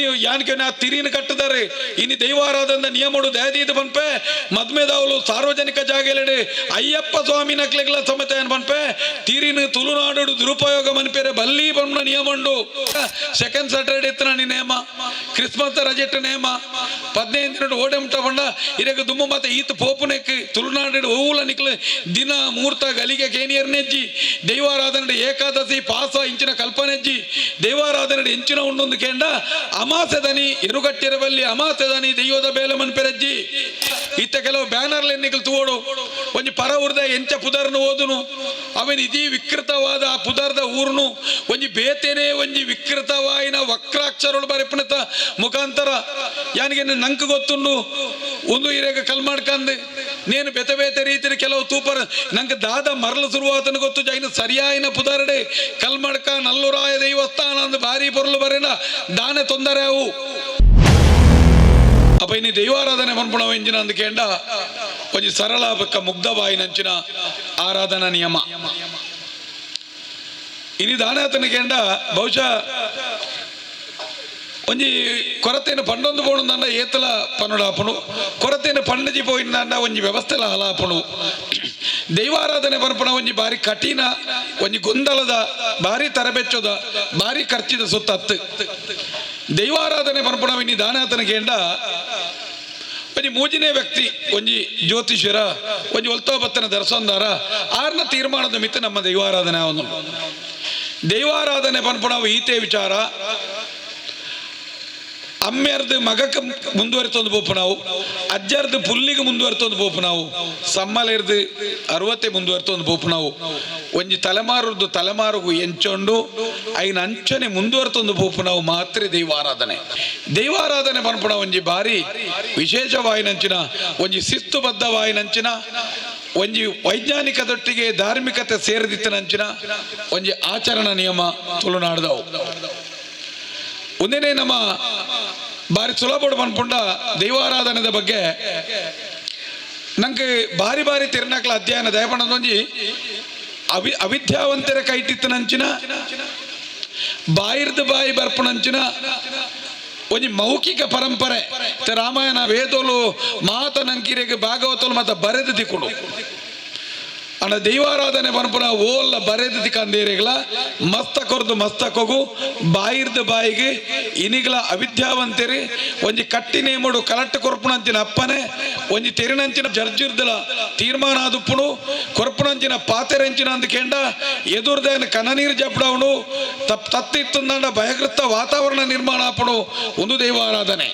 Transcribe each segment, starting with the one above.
ನೀವು ಯಾನಕ್ಕೆ ನಾ ತಿರಿನ ಕಟ್ಟಿದ್ದಾರೆ? ಇನ್ನು ದೈವಾರಾಧನ ನಿಯಮಡು ದಯದೀದ ಬನ್ಪೆ ಮದ್ಮೆದಾವಲು ಸಾರ್ವಜನಿಕ ಜಾಗೆಲೆಡೆ ಅಯ್ಯಪ್ಪ ಸ್ವಾಮಿ ನಕ್ಲೆಗ್ಲ ಸಮೇತ ಏನ್ ಬನ್ಪೆ ತಿರಿನ ತುಳುನಾಡು ದುರುಪಯೋಗ ಮನ್ಪೇರೆ ಬಲ್ಲಿ ಪನ್ನ ನಿಯಮಂಡು. ಸೆಕೆಂಡ್ ಸಾಟರ್ಡೆ ಇತ್ತು ನಿ ನೇಮ. ಕ್ರಿಸ್ಮಸ್ ರಜೆಟ್ ನೇಮ. ಪದಿನೈದು ದಿನ ಮುಟ್ಟ ಪಂಡ ಇರಗ ದುಮ್ಮ ಮತ್ತೆ ಈತ ಪೋಪುನೆಕ್ ತುಳುನಾಡು ಹೂವುಲ ನಿಕ್ಲೆ ದಿನ ಮುಹೂರ್ತ ಗಲಿಗೆ ಕೇನಿಯರ್ನೆಜ್ಜಿ ದೈವಾರಾಧನೆ ಏಕಾದಶಿ, ಪಾಸ, ಇಂಚಿನ ಕಲ್ಪನೆಜ್ಜಿ. ದೈವಾರಾಧನೆ ಎಂಚಿನ ಉಂಡೊಂದು ಕೇಂಡ ಅಮಾಸೆದನಿ ಎರುಗಟ್ಟಿರಬಲ್ಲಿ ಅಮಾಸೆದನಿ ದೈವದ ಬೇಲಮನ್ ಮನ್ಪೆರಜ್ಜಿ ಇತ್ತ ಕೆಲವು ಬ್ಯಾನರ್ಲ ಎನ್ನಿಕಲ್ ತಗೋಡು. ಒಂಜಿ ಪರ ಉರ್ದ ಎಂಚ ಪುದರ್ನು ಓದುನು. ಅವನ್ ಇದೀ ವಿಕೃತವಾದ ಆ ಪುದರ್ದ ಊರ್ನು. ಒಂಜಿ ಬೇತೇನೆ ಒಂಜಿ ವಿಕೃತವಾಯಿನ ವಕ್ರಾಕ್ಷರಗಳು ಬರೆಪಣತ ಮುಖಾಂತರ ಯಾನಿಗೆ ನಂಕ್ ಗೊತ್ತುಂಡು ಒಂದು ಇರೇಗ ಕಲ್ ಮಾಡ್ಕಂದು ನೇನು ಬೆತ ಬೇತೆ ರೀತಿಯ ಕೆಲವು ತೂಪರ ನಂಗೆ ದಾದ ಮರಳ ಶುರುವಾತನ ಗೊತ್ತು ಜೈನ ಸರಿಯಾಯಿನ ಪುದರಡೆ ಕಲ್ ನಲ್ಲುರಾಯ ನಲ್ಲೂರಾಯ ದೈವಸ್ಥಾನ ಅಂದ್ ಭಾರಿ ಪೊರ್ಲು ಬರೇನ ದಾನೆ ತೊಂದರೆ ಅವು. అపై నీ దైవారాధన మనపడం ఎంచినందుకేంట కొంచెం సరళ యొక్క ముగ్ధబాయినంచిన ఆరాధన నియమ ఇది దాని అతనికేంట బహుశా ಒಂಜಿ ಕೊರತೆಯನ್ನು ಪಂಡೊಂದು ಬೋಣದಂಡ ಏತಲ ಪನ್ನುಡಾಪುಣು ಕೊರತೆಯನ್ನು ಪಂಡಜಿ ಪೋಯಿಂದಂಡ ಒಂಜಿ ವ್ಯವಸ್ಥೆಲ ಹಲಾಪುಣು ದೈವಾರಾಧನೆ ಬರ್ಪಣ ಒಂಜಿ ಬಾರಿ ಕಠಿಣ, ಒಂಜಿ ಗೊಂದಲದ ಬಾರಿ ತರಬೆಚ್ಚದ ಬಾರಿ ಖರ್ಚಿದ ಸುತ್ತ ಪನ್ಪುಣ ಇನ್ನಿ ದಾನಾತನ ಕೇಂಡ ಒಂಜಿ ಮೂಜಿನೇ ವ್ಯಕ್ತಿ, ಒಂಜಿ ಜ್ಯೋತಿಷ್ಯರ, ಒಂಜಿ ಒಲ್ತೋಬತ್ತನ ದರ್ಶನದಾರ ಆರ್ನ ತೀರ್ಮಾನದ ಮಿತ್ತ ನಮ್ಮ ದೈವಾರಾಧನೆ ಅವನು ದೈವಾರಾಧನೆ ಪನ್ಪುಣ ಈತೆ ವಿಚಾರ. ಅಮ್ಮೆರ್ದು ಮಗಕ್ಕೆ ಮುಂದುವರಿತೊಂದು ಬೋಪು ನಾವು, ಅಜ್ಜರ್ದು ಪುಲ್ಲಿಗೆ ಮುಂದುವರಿತೊಂದು ಬೋಪು ನಾವು ಸಮ್ಮಲೆರ್ದು ಅರವತ್ತೆ ಮುಂದುವರಿತೊಂದು ಬೋಪು ನಾವು. ಒಂಜಿ ತಲೆಮಾರದ್ದು ತಲೆಮಾರುಗು ಎಂಚೊಂಡು, ಐನ ಅಂಚನೆ ಮುಂದುವರಿತೊಂದು ಬೋಪು ನಾವು ಮಾತ್ರ ದೈವಾರಾಧನೆ. ದೈವಾರಾಧನೆ ಪನ್ಪುಣ ಒಂಜಿ ಬಾರಿ ವಿಶೇಷವಾಯಿನಂಚಿನ, ಒಂಜಿ ಶಿಸ್ತುಬದ್ಧವಾಯಿನಂಚಿನ, ಒಂಜಿ ವೈಜ್ಞಾನಿಕದೊಟ್ಟಿಗೆ ಧಾರ್ಮಿಕತೆ ಸೇರಿದಿತ್ತನಂಚಿನ ಒಂಜಿ ಆಚರಣಾ ನಿಯಮ ತುಳುನಾಡ್ದವು. ಒಂದೇನೇ ನಮ್ಮ ಬಾರಿ ಸುಲಭ ಬಂದ್ಕೊಂಡ ದೈವಾರಾಧನೆದ ಬಗ್ಗೆ. ನಂಗೆ ಬಾರಿ ಬಾರಿ ತಿರ್ನಾಕ್ಲ ಅಧ್ಯಯನ ದಯಪಣದೊಂಜಿ ಅವಿ ಅವಿದ್ಯಾವಂತರ ಕೈಟಿತ್ತನಂಚಿನ ಬಾಯಿರ್ದ ಬಾಯಿ ಬರ್ಪಣಂಚಿನ ಒಂಜಿ ಮೌಖಿಕ ಪರಂಪರೆ. ರಾಮಾಯಣ ವೇದೋಲು ಮಾತನಂಕಿರೆಗೆ ಭಾಗವತೋಲು ಮತ್ತೆ ಬರೆದು ದಿಕ್ಕುಡು ಅಣ್ಣ, ದೈವಾರಾಧನೆ ಪನ್ಪುನ ಓಲ್ಲ ಬರೆದಿ ದಿಕ್ಕಂದೇರಿಗಳ ಮಸ್ತ ಕೊರ್ದು ಮಸ್ತ ಕೊಗು, ಬಾಯಿರ್ದ ಬಾಯಿಗೆ ಇನಿಗಳ ಅವಿದ್ಯಾವಂತೆರಿ, ಒಂಜಿ ಕಟ್ಟಿ ನೇಮಡು ಕಲೆಕ್ಟ್ ಕೊರ್ಪುಣಂಚಿನ ಅಪ್ಪನೆ, ಒಂಜಿ ತೆರಿನಂಚಿನ ಜರ್ಜಿರ್ದಲ ತೀರ್ಮಾನ ಆದುಪ್ಪುಡು ಕೊರ್ಪುಣಂಚಿನ ಪಾತೆರೆಂಚಿನ ಅಂದ ಕೇಂಡ, ಎದುರ್ದೇನ ಕನನೀರು ಜಪ್ಡವನು, ತಪ್ ತತ್ತಿತ್ತಂದಂಡ ಭಯಕೃತ ವಾತಾವರಣ ನಿರ್ಮಾಣ ಆಪುಡು ಒಂದು ದೈವಾರಾಧನೆ.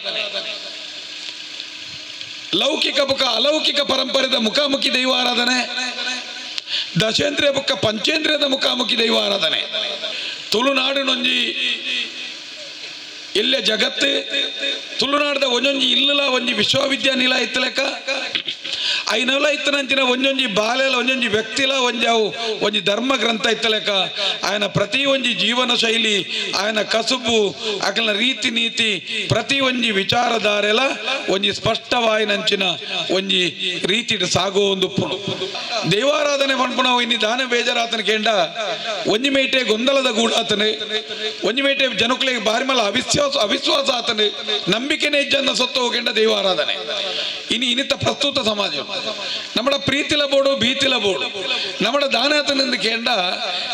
ಲೌಕಿಕ ಬುಕ ಅಲೌಕಿಕ ಪರಂಪರೆದ ಮುಖಾಮುಖಿ ದೈವಾರಾಧನೆ. ದಶೇಂದ್ರಿಯ ಬುಕ್ಕ ಪಂಚೇಂದ್ರಿಯದ ಮುಖಾಮುಖಿ ದೈವ ಆರಾಧನೆ. ತುಳುನಾಡಿನೊಂಜಿ ಇಲ್ಲೇ ಜಗತ್ತು, ತುಳುನಾಡದ ಒಂಜೊಂಜಿ ಇಲ್ಲಲ ಒಂಜಿ ವಿಶ್ವವಿದ್ಯಾನಿಲಯ ಇತ್ತಲೆಕ್ಕ ಐನಲ ಇತ್ತನಂಚಿನ ಒಂಜೊಂಜಿ ಬಾಲೆಲ, ಒಂಜೊಂಜಿ ವ್ಯಕ್ತಿಲ ಒಂಜಾವು ಒಂಜಿ ಧರ್ಮ ಗ್ರಂಥ ಇತ್ತಲೆಕ ಆಯನ ಪ್ರತಿ ಒಂಜಿ ಜೀವನ ಶೈಲಿ, ಆಯನ ಕಸುಬು ಅಕಲ ರೀತಿ ನೀತಿ, ಪ್ರತಿ ಒಂಜಿ ವಿಚಾರಧಾರೆಲ ಒಂಜಿ ಸ್ಪಷ್ಟವಾಯಿನಂಚಿನ ಒಂಜಿ ರೀತಿ ಸಾಗೋ ಒಂದು ದೇವಾರಾಧನೆ ಪಂಪುಣ ಇನ್ನು ದಾನ ಬೇಜಾರಾತನ ಕೇಂಡ ಒಂಜಿ ಮೇಟೆ ಗೊಂದಲದ ಗೂಡಾತನೆ ಒಂಜಿ ಮೇಟೆ ಜನಕುಲಿಗೆ ಬಾರಿ ಮಲ ಅವಿಶ್ವಾಸ ಅವಿಶ್ವಾಸ ಆತನೆ, ನಂಬಿಕೆನೇ ಇಜ್ಜನ್ನ ಸೊತ್ತು ಹೋಗೇಂಡ ದೇವಾರಾಧನೆ. ಇನ್ನು ಇನ್ನಿತ ಪ್ರಸ್ತುತ ಸಮಾಜ നമ്മുടെ ಪ್ರೀತಿಲ ಬೋಡು ಭೀತಿಲ ಬೋಡು നമ്മുടെ ದಾನಾತನೆಂದು ಕೇಂಡ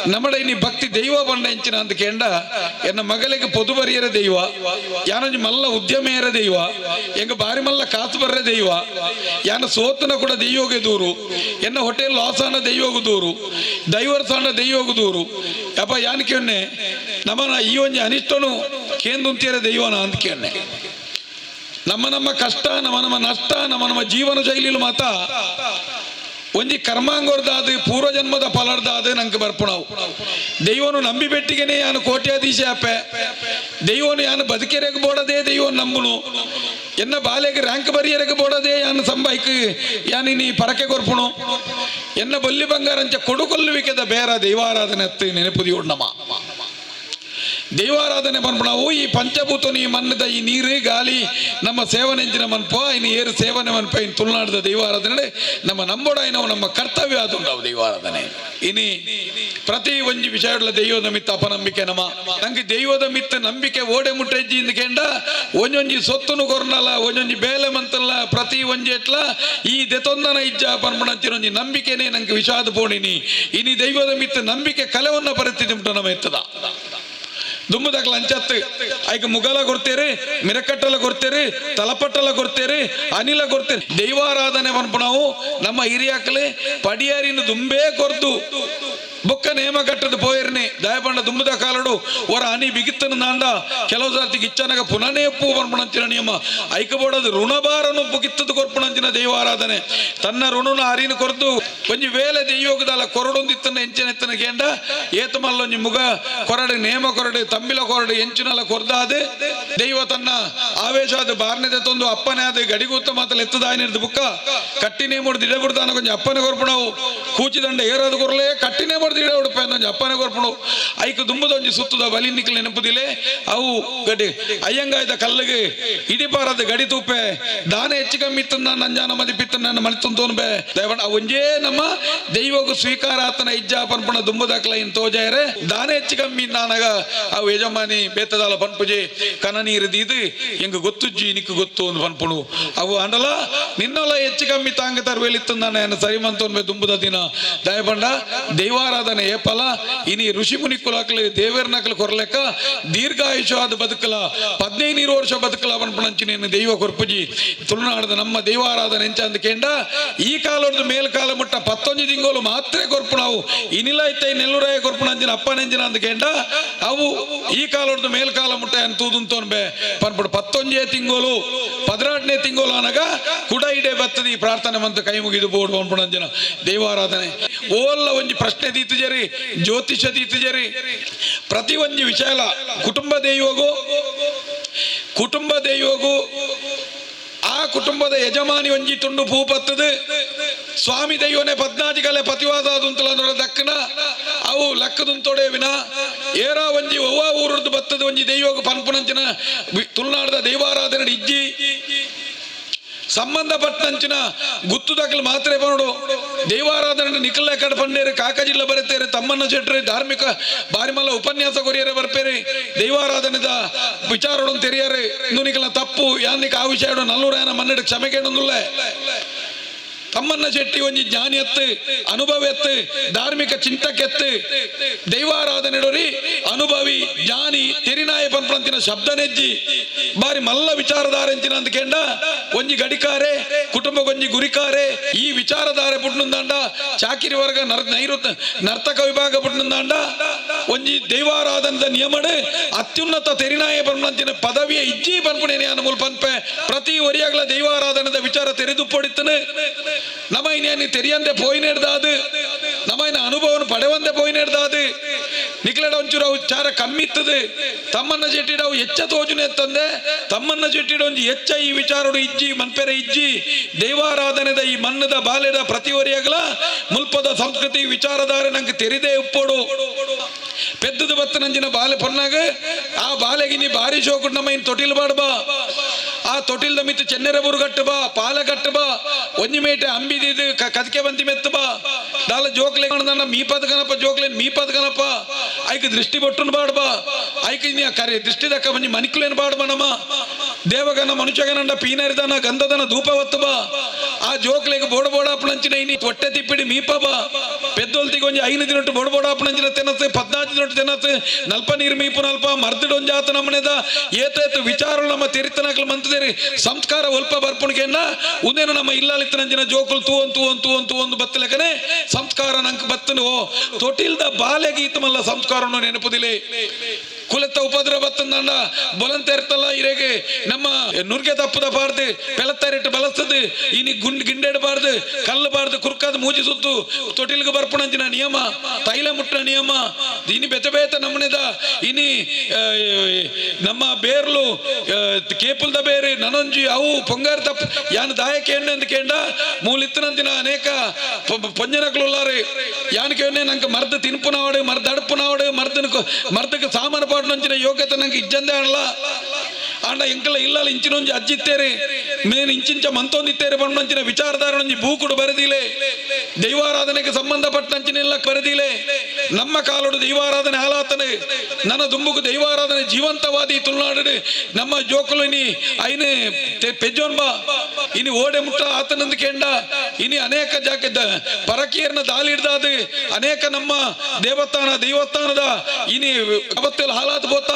നമ്മുടെ ಇನಿ ಭಕ್ತಿ ದೈವ ಬಂಡ ಎಂಚಿನ ಅಂತ ಕೇಂಡ ಎನ್ನ ಮಗಳಿಗೆ ಪೊದು ಬರಿಯರ ದೈವ ಯಾನೊಂಜಿ ಮಲ್ಲ ಉದ್ಯಮೆಯರ ದೈವ ಎಂಗ ಬಾರಿ ಮಲ್ಲ ಕಾಸು ಬರ್ರೆ ದೈವ ಯಾನ ಸೋತನ ಕೂಡ ದೈವಗೆ ದೂರು ಎನ್ನ ಹೋಟೆಲ್ ಲಾಸಾನ ದೈವಗು ದೂರು ದೈವರ್ಸಾನ ದೈವಗು ದೂರು ಯಪ್ಪ ಯಾನಕ್ಕೆ ನಮ್ಮನ ಈ ಒಂಜಿ ಅನಿಷ್ಟನು ಕೇಂದುಂತಿಯರ ದೈವನ ಅಂತ ಕೇಳ್ನೆ ನಮ್ಮ ನಮ್ಮ ಕಷ್ಟ ನಮ್ಮ ನಮ್ಮ ನಷ್ಟ ನಮ್ಮ ನಮ್ಮ ಜೀವನ ಶೈಲಿಲು ಮಾತ ಒಂಜಿ ಕರ್ಮಾಂಗೋರ್ದಾದ ಪೂರ್ವ ಜನ್ಮದ ಫಲರ್ದಾದ ನಂಗೆ ಬರ್ಪುಣವು ದೈವನು ನಂಬಿ ಬೆಟ್ಟಿಗೆನೆ ಯಾನು ಕೋಟ್ಯಾಧೀಶ ಅಪ್ಪೆ ದೈವನು ಯಾನು ಬದುಕೆರೆಗೆ ಬೋಡದೆ ದೈವನು ನಂಬುನು ಎನ್ನ ಬಾಲೆಗೆ ರ್ಯಾಂಕ್ ಬರಿಯರೆಗೆ ಬೋಡದೆ ಯಾನು ಸಂಬೈಕ್ ಯಾನಿ ನೀ ಪರಕೆ ಕೊರ್ಪುಣು ಎನ್ನ ಬೊಲ್ಲಿ ಬಂಗಾರಂಚ ಕೊಡುಕೊಲ್ಲುವಿಕೆದ ಬೇರ ದೈವಾರಾಧನೆ ಅತ್ತು ನೆನಪುದಿ ಉಣ್ಣಮ ದೈವಾರಾಧನೆ ಮನ್ಪಣವು ಈ ಪಂಚಭೂತ ನೀ ಮನ್ನದ ಈ ನೀರು ಗಾಳಿ. ನಮ್ಮ ಸೇವನೆಂಚಿನ ಮನ್ಪ. ಇನ್ನು ಏರು ಸೇವನೆ ಮನ್ಪ. ಇನ್ನು ತುಳುನಾಡದ ದೈವಾರಾಧನೆ ನಮ್ಮ ನಂಬೋಡಾಯಿನವು ನಮ್ಮ ಕರ್ತವ್ಯ ಆದುಂಡವು ದೈವಾರಾಧನೆ. ಇನಿ ಪ್ರತಿ ಒಂಜಿ ವಿಷಯಗಳ ದೈವದ ಮಿತ್ತ ಅಪನಂಬಿಕೆ ನಮ. ನಂಗೆ ದೈವದ ಮಿತ್ತ ನಂಬಿಕೆ ಓಡೆ ಮುಟ್ಟೆಜ್ಜಿ ಇಂದ್ಕೇಂಡ ಒಂಜೊಂಜಿ ಸೊತ್ತುನು ಕೊರ್ನಲ, ಒಂಜೊಂಜಿ ಬೇಲೆ ಮಂತಲ್ಲ, ಪ್ರತಿ ಒಂಜಿ ಎಟ್ಲ, ಈ ದೆತೊಂದನ ಇಜ್ಜ ಪನ್ಪಣಂಚಿನ ಒಂಜಿ ನಂಬಿಕೆನೆ ನಂಗೆ ವಿಷಾದ ಪೋಣಿನಿ. ಇನಿ ದೈವದ ಮಿತ್ತ ನಂಬಿಕೆ ಕಲೆವನ್ನ ಪರಿಸ್ಥಿತಿ ನಮ್ಮ ಎತ್ತದ. ದುಮ್ಮದಕ್ಲ ಅಂಚತ್ತು ಆಯ್ಕೆ ಮುಗಲ ಕೊಡ್ತೇರಿ, ಮಿರಕಟ್ಟಲ ಕೊಡ್ತೇರಿ, ತಲಪಟ್ಟಲ ಕೊಡ್ತೇರಿ, ಅನಿಲ ಕೊಡ್ತೇರಿ. ದೈವಾರಾಧನೆ ಮನ್ಪು ನಾವು ನಮ್ಮ ಹಿರಿಯಾಕಲಿ ಪಡಿಯಾರಿನ ದುಂಬೇ ಕೊರ್ದು. ಬೊಕ್ಕ ನೇಮ ಕಟ್ಟದ ಪೋಯರ್ನೆ ದಯಪಂಡ ದುಂಬದ ಕಾಲಡು ಒರ ಅನಿ ಬಿಗಿತ್ತನ ನಾಂಡ ಕೆಲವು ಸಾರ್ತಿ ಗಿಚ್ಚನಗ ಪುನನೇ ಒಪ್ಪು ಬರ್ಪಣಂತಿನ ನಿಯಮ. ಐಕಬೋಡದು ಋಣಭಾರನು ಬುಗಿತ್ತದ ಕೊರ್ಪಣಂಚಿನ ದೈವಾರಾಧನೆ ತನ್ನ ಋಣನ ಹರಿನ ಕೊರ್ದು ಒಂಜಿ ವೇಲೆ ದೈಯೋಗದಲ್ಲ ಕೊರಡೊಂದಿತ್ತನ ಎಂಚನೆತ್ತನ ಕೇಂಡ ಏತ ಮಲ್ಲೊಂಜಿ ಮುಗ ಕೊರಡೆ ನೇಮ ಕೊರಡೆ, ತಂಬಿಲ ಕೊರಡೆ ಎಂಚಿನಲ್ಲ ಕೊರ್ದಾದೆ. ದೈವ ತನ್ನ ಆವೇಶಾದ ಬಾರ್ನೆದ ತೊಂದು ಅಪ್ಪನೇ ಆದ ಗಡಿಗೂತ ಮಾತಲ್ಲ ಎತ್ತದಾಯನಿರ್ದು ಬುಕ್ಕ. ಕಟ್ಟಿನೇ ಮುಡ್ದು ಇಡ ಬಿಡ್ತಾನ ಕೊಂಚ ಅಪ್ಪನೇ ಕೊರ್ಪಣವು. ಕೂಚಿದಂಡ ಏರೋದು ಕೊರಲೆ, ಕಟ್ಟಿನೇ ಮುಡ್ದು ಉಡುಪೆ ಒಂಜಿ ಅಪ್ಪನೇ ಕೊರ್ಪಣವು ಐಕ ದುಂಬದೊಂಜಿ ಸುತ್ತದ ಬಲಿ ನಿಕ್ಲ ನೆನಪುದಿಲೆ. ಅವು ಗಡಿ ಅಯ್ಯಂಗಾಯ್ದ ಕಲ್ಲಿಗೆ ಇಡಿಪಾರದ ಗಡಿ ತೂಪೆ. ದಾನ ಹೆಚ್ಚು ಕಮ್ಮಿ ಇತ್ತು ನಂಜಾನ ಮದಿ ಪಿತ್ತ ನನ್ನ ಮನೆ ತುಂತೋನ್ಬೆ ದಯವಂಡ ಒಂಜೇ ನಮ್ಮ ದೈವಗೂ ಸ್ವೀಕಾರ ಆತನ ಇಜ್ಜ ಪನ್ಪಣ ದುಂಬದಾಕ್ಲ ಇನ್ ತೋಜಾಯರೆ. ದಾನ ಹೆಚ್ಚು ಕಮ್ಮಿ ನಾನಗ ಅವು ಯಜಮಾನಿ ಬೇತದಾಲ ಪನ್ಪುಜಿ. ಕನ ನೀರು ದೀದು ಎಂಗ ಗೊತ್ತುಜ್ಜಿ ನಿಕ್ಕು ಗೊತ್ತು ಒಂದು ಪನ್ಪುಣು. ಅವು ಅಂಡಲ ನಿನ್ನೊಲ ಹೆಚ್ಚು ಕಮ್ಮಿ ತಾಂಗ ತರ ನಾನು ಸರಿ ಮಂತೋನ್ಬೆ ದುಂಬುದ ದಿನ. ದಯಪಂಡ ದೈವಾರಾಧನೆ ಏ ಫಲ. ಇನಿ ಋಷಿ ಮುನಿ ಕುಲಾಕ್ಲಿ ದೇವರ ನಕಲು ಕೊರ್ಲೆಕ್ಕ ದೀರ್ಘಾಯುಷವಾದ ಬದುಕಲ. ಹದಿನೈದು ವರ್ಷ ಬದುಕಲ ಅವನಪಣಂಚಿ ನೀನು ದೈವ ಕೊರ್ಪುಜಿ. ತುಳುನಾಡದ ನಮ್ಮ ದೈವಾರಾಧನೆ ಎಂಚ ಅಂದ್ಕೇಂಡ ಈ ಕಾಲದ ಮೇಲ್ಕಾಲ ಮುಟ್ಟ ಪತ್ತೊಂಜಿ ತಿಂಗಳು ಮಾತ್ರ ಕೊರ್ಪುಣವು ಇನಿಲ ಇತ್ತ ನೆಲ್ಲೂರಾಯ ಕೊರ್ಪುಣಂಚಿನ ಅಪ್ಪನೆಂಚಿನ ಅಂದ್ಕೇಂಡ ಅವು ಈ ಕಾಲದ ಮೇಲ್ಕಾಲ ಮುಟ್ಟ ಅಂತ ತೂದುಂತೋನ್ಬೆ ಪನ್ಪುಡು ಪತ್ತೊಂಜೇ ತಿಂಗಳು ಪದಿನಾಟನೇ ತಿಂಗಳು ಅನಗ ಕುಡ ಇಡೇ ಬತ್ತದಿ ಪ್ರಾರ್ಥನೆ ಮಂತ ಕೈ ಮುಗಿದು ಬೋಡು ಪನ್ಪುಣಂಚಿನ ದೈವಾರಾಧನೆ ಓಲ್ಲ ಒಂಜಿ ಪ್ರಶ್ನೆ ದೀತುಜರಿ ಜ್ಯೋತಿಷ ದೀತುಜರಿ ಪ್ರತಿ ಒಂಜಿ ವಿಷಯಲ ಕುಟುಂಬ ದೈವಗೂ ಕುಟುಂಬ ದೈವಗೂ ಆ ಕುಟುಂಬದ ಯಜಮಾನಿ ಒಂಜಿ ತುಂಡು ಭೂಪತ್ತದು ಸ್ವಾಮಿ ದೈವನೆ ಪದ್ನಾಜಿ ಕಲೆ ಪತಿವಾದ ದುಂತಲ ದಕ್ಕನ, ಅವು ಲಕ್ಕದುಂತೊಡೆ ವಿನ ಏರ ಒಂಜಿ ಒವ್ವ ಊರದ್ದು ಬತ್ತದ ಒಂಜಿ ದೈವಗ ಪನ್ಪುನಂಚಿನ ತುಳುನಾಡದ ದೈವಾರಾಧನೆ ಇಜ್ಜಿ. ಸಂಬಂಧಪಟ್ಟಂಚಿನ ಗುತ್ತು ದಾಖಲೆ ಮಾತ್ರ ನೋಡು. ದೇವಾರಾಧನೆ ನಿಖಲ್ಲ ಕಡೆ ಬಂದೇರಿ ಕಾಕ ಜಿಲ್ಲೆ ಬರುತ್ತೇರೆ ತಮ್ಮನ್ನ ಶೆಟ್ರಿ ಧಾರ್ಮಿಕ ಬಾರಿಮಲ್ಲ ಉಪನ್ಯಾಸ ಕೊರಿಯರೆ ಬರ್ಪೇರಿ. ದೈವಾರಾಧನೆದ ವಿಚಾರ ತೆರಿಯರೆ. ಇನ್ನು ನಿಖಲ ತಪ್ಪು, ಯಾನಿಕ ಆ ವಿಷಯ ನಲ್ಲೂರ ಮನ್ನಡ ಕ್ಷಮೆ ಕೇಳೊಂದುಲ್ಲೆ ತಮ್ಮನ್ನ ಶೆಟ್ಟಿ ಒಂಜಿ ಜ್ಞಾನಿ ಎತ್ತು, ಅನುಭವ ಎತ್ತು, ಧಾರ್ಮಿಕ ಚಿಂತಕೆತ್ತು ದೈವಾರಾಧನೆಡೋರಿ ಅನುಭವಿ, ಜ್ಞಾನಿ ತೆರಿನಾಯ ಪಂಪ್ರಂತಿನ ಶಬ್ದ ನೆಜ್ಜಿ. ಬಾರಿ ಮಲ್ಲ ವಿಚಾರಧಾರೆಂಚಿನ ಕೇಂಡ, ಒಂಜಿ ಗಡಿಕಾರೆ ಕುಟುಂಬ ಒಂಜಿ ಗುರಿಕಾರೆ, ಈ ವಿಚಾರಧಾರೆ ಪುಟ್ನುಂದಾಂಡ, ಚಾಕಿರಿ ವರ್ಗ ನರ್ ನರ್ತಕ ವಿಭಾಗ ಪುಟ್ನುಂದಾಂಡ, ಒಂಜಿ ದೈವಾರಾಧನದ ನಿಯಮಡೆ, ಅತ್ಯುನ್ನತ ತೆರಿನಾಯ ಪಂಪ್ರಂತಿನ ಪದವಿಯ ಇಜ್ಜಿ ಪನ್ಪುಣೇನೆ ಪನ್ಪೆ, ಪ್ರತಿ ಒರಿಯಾಗಲ ದೈವಾರಾಧನದ ವಿಚಾರ ತೆರೆದು ಪೊಡಿತನು ನಮ್ಮ ಇನ್ನೇನು ತೆರಿಯಂದೆ ಪೋಯಿನೇಡ್ದಾದು ನಮ್ಮ ಇನ್ನ ಅನುಭವನ ಪಡೆವಂದೆ ಪೋಯಿನೇಡ್ದಾದು ನಿಕ್ಲೆಡ ಒಂಚೂರು ಅವು ಚಾರ ಕಮ್ಮಿ ತಮ್ಮನ್ನ ಜೆಟ್ಟಿಡ ಅವು ಹೆಚ್ಚ ತೋಜುನೆ ತಮ್ಮನ್ನ ಜೆಟ್ಟಿಡ ಒಂಜಿ ಹೆಚ್ಚ ಈ ವಿಚಾರಡು ಇಜ್ಜಿ ಮನ್ಪೆರೆ ಇಜ್ಜಿ. ದೈವಾರಾಧನೆದ ಈ ಮನ್ನದ ಬಾಲ್ಯದ ಪ್ರತಿವರಿಯಾಗಲ ಮುಲ್ಪದ ಸಂಸ್ಕೃತಿ ವಿಚಾರಧಾರೆ ನಂಗೆ ತೆರಿದೇ ಉಪ್ಪೋಡು. ಪೆದ್ದದ ಬತ್ತನಂಜಿನ ಬಾಲೆ ಪೊನ್ನಾಗ, ಆ ಬಾಲೆಗಿನಿ ಬಾರಿ ಶೋಕುಡ್ ನಮ್ಮ ತೊಟಿಲ್ ಬಾಡ್ಬಾ ಆ ತೊಟಿಲ್ದ ಮಿತ್ತು ಚೆನ್ನೆರ ಬುರುಗಟ್ಟು ಬಾ, ಪಾಲ ಕಟ್ಟು ಬಾ ಒಂಜಿ ಮೇಟೆ ಅಂಬಿದಿದು ಕದಕೆ ಬಂತಿ ಮೆತ್ತು ಬಾ. ದಾಲ ಜೋಕ್ಲೆ ನನ್ನ ಮೀಪದ ಕನಪ ಜೋಕ್ಲೆ ಮೀಪದ ಕನಪ ಐಕ ದೃಷ್ಟಿ ಬೊಟ್ಟುನ್ ಬಾಡ್ಬಾ ಐಕ ನೀ ಕರೆ, ದೃಷ್ಟಿ ದಕ್ಕ ಮಂಜಿ ಮನಿಕ್ಲೇನ್ ಬಾಡ್ಬಾ ನಮ್ಮ ದೇವಗನ ಮನುಷ್ಯಗನಂಡ ಪೀನರಿದನ, ಗಂಧದನ ಧೂಪ ಒತ್ತು ಬಾ. ಆ ಜೋಕ್ಲೆಗೆ ಬೋಡ ಬೋಡ ಅಪ್ಪಣಂಚಿನ ಇನಿ ಹೊಟ್ಟೆ ತಿಪ್ಪಿಡಿ ಮೀಪ ಬಾ పెద్దోళ్ళకి కొంచెం ఐదు తినట్టు బొడబొడాపనంచిన తినచ్చు పద్నాలుగు తినట్టు తినచ్చు నల్ప నీరు మీపు నల్ప మర్దుడు జాత ನಮ್ಮನೆದ ಏತೇತು ವಿಚಾರ ನಮ್ಮ ತೆರಿತನಕಲ್ ಮಂತದೇರಿ ಸಂಸ್ಕಾರ ಒಲ್ಪ ಬರ್ಪುಣಿಕೆನ್ನ ಉಂದೇನು ನಮ್ಮ ಇಲ್ಲಾಲಿತ್ತನಂಜಿನ ಜೋಕುಲು ತೂ ತೂ ತೂ ತೂ ಒಂದು ಬತ್ತಲೆಕನೆ ಸಂಸ್ಕಾರ ನಂಗೆ ಬತ್ತನು ಓ ತೊಟಿಲ್ದ ಬಾಲ್ಯ ಗೀತಮಲ್ಲ ಸಂಸ್ಕಾರನು ನೆನಪುದಿಲೆ ಕುಲತ್ತ ಉಪದ್ರ ಬತ್ತಂದಂಡ ಬೊಲಂತೆರ್ತಲ್ಲ ಇರೆಗೆ ನಮ್ಮ ನುರ್ಗೆ ತಪ್ಪದ ಬಾರ್ದು ಪೆಲತ್ತರಿಟ್ಟು ಬಳಸ್ತದು ಇನಿ ಗುಂಡ್ ಗಿಂಡೆಡಬಾರ್ದು ಕಲ್ಲು ಬಾರ್ದು, ಕುರ್ಕಾದ ಮೂಜಿ ಸುತ್ತು ತೊಟಿಲ್ಗೆ ಬರ್ಪಣಂಚಿನ ನಿಯಮ, ತೈಲ ಮುಟ್ಟಿನ ನಿಯಮ, ಇನಿ ಬೆತ ಬೇತ ನಮ್ಮನೆದ, ಇನಿ ನಮ್ಮ ಬೇರ್ಲು ಕೇಪುಲ್ದ ಬೇರೆ, ನನೊಂಜಿ, ಅವು, ಪೊಂಗಾರ ತಪ್ಪ ಯಾನ್ ದಾಯಕ ಎಣ್ಣೆ ಅಂತ ಕೇಂಡ ಮೂಲಿತ್ತನಂತಿನ ಅನೇಕ ಪೊಂಜನಕ್ಲು ಉಳ್ಳಾರೆ ಯಾನ್ ಕೇನೆ ನಂಗೆ ಮರ್ದ ತಿನ್ಪುನವಾಡು ಮರ್ದ ಅಡುಪುನವಾಡು ಮರ್ದನ ಮರ್ದಕ್ಕೆ ಸಾಮಾನು ಪಾಡು ನಂಚಿನ ಯೋಗ್ಯತೆ ನಂಗೆ ಇಜ್ಜಂದೆ ಅಲ್ಲ ಆಂಡ ಎಂಕಲ ಇಲ್ಲಲ್ಲ ಇಂಚಿನೊಂಜಿ ಅಜ್ಜಿತ್ತೇರಿ ಮೇನ್ ಇಂಚಿಂಚ ಮಂತೊಂದಿತ್ತೇರಿ ಬಂಡಂಚಿನ ವಿಚಾರಧಾರಣಿ ಭೂಕುಡು ಬರೆದಿಲೆ. ದೈವಾರಾಧನೆಗೆ ಸಂಬಂಧಪಟ್ಟಂಚಿನೆಲ್ಲ ಬರೆದಿಲೆ ನಮ್ಮ ಕಾಲೋಡು ದೈವಾರಾಧನೆ ಹಾಲಾತನೆ. ನನ್ನ ದುಂಬುಕು ದೈವಾರಾಧನೆ ಜೀವಂತವಾದಿ ತುಳುನಾಡು ನಮ್ಮ ಜೋಕುಲಿನಿ ಐನೆ ಪೆಜ್ಜೋನ್ ಬಾ ಇನಿ ಓಡೆ ಮುಟ್ಟ ಆತನಂದು ಕೆಂಡ. ಇನಿ ಅನೇಕ ಜಾಕೆ ಪರಕೀಯರನ್ನ ದಾಳಿ ಹಿಡ್ದಾದು. ಅನೇಕ ನಮ್ಮ ದೇವಸ್ಥಾನ, ದೈವಸ್ಥಾನದ ಇನಿ ಅವತ್ತೆಲ್ಲ ಹಾಲಾತ್ ಬೋತ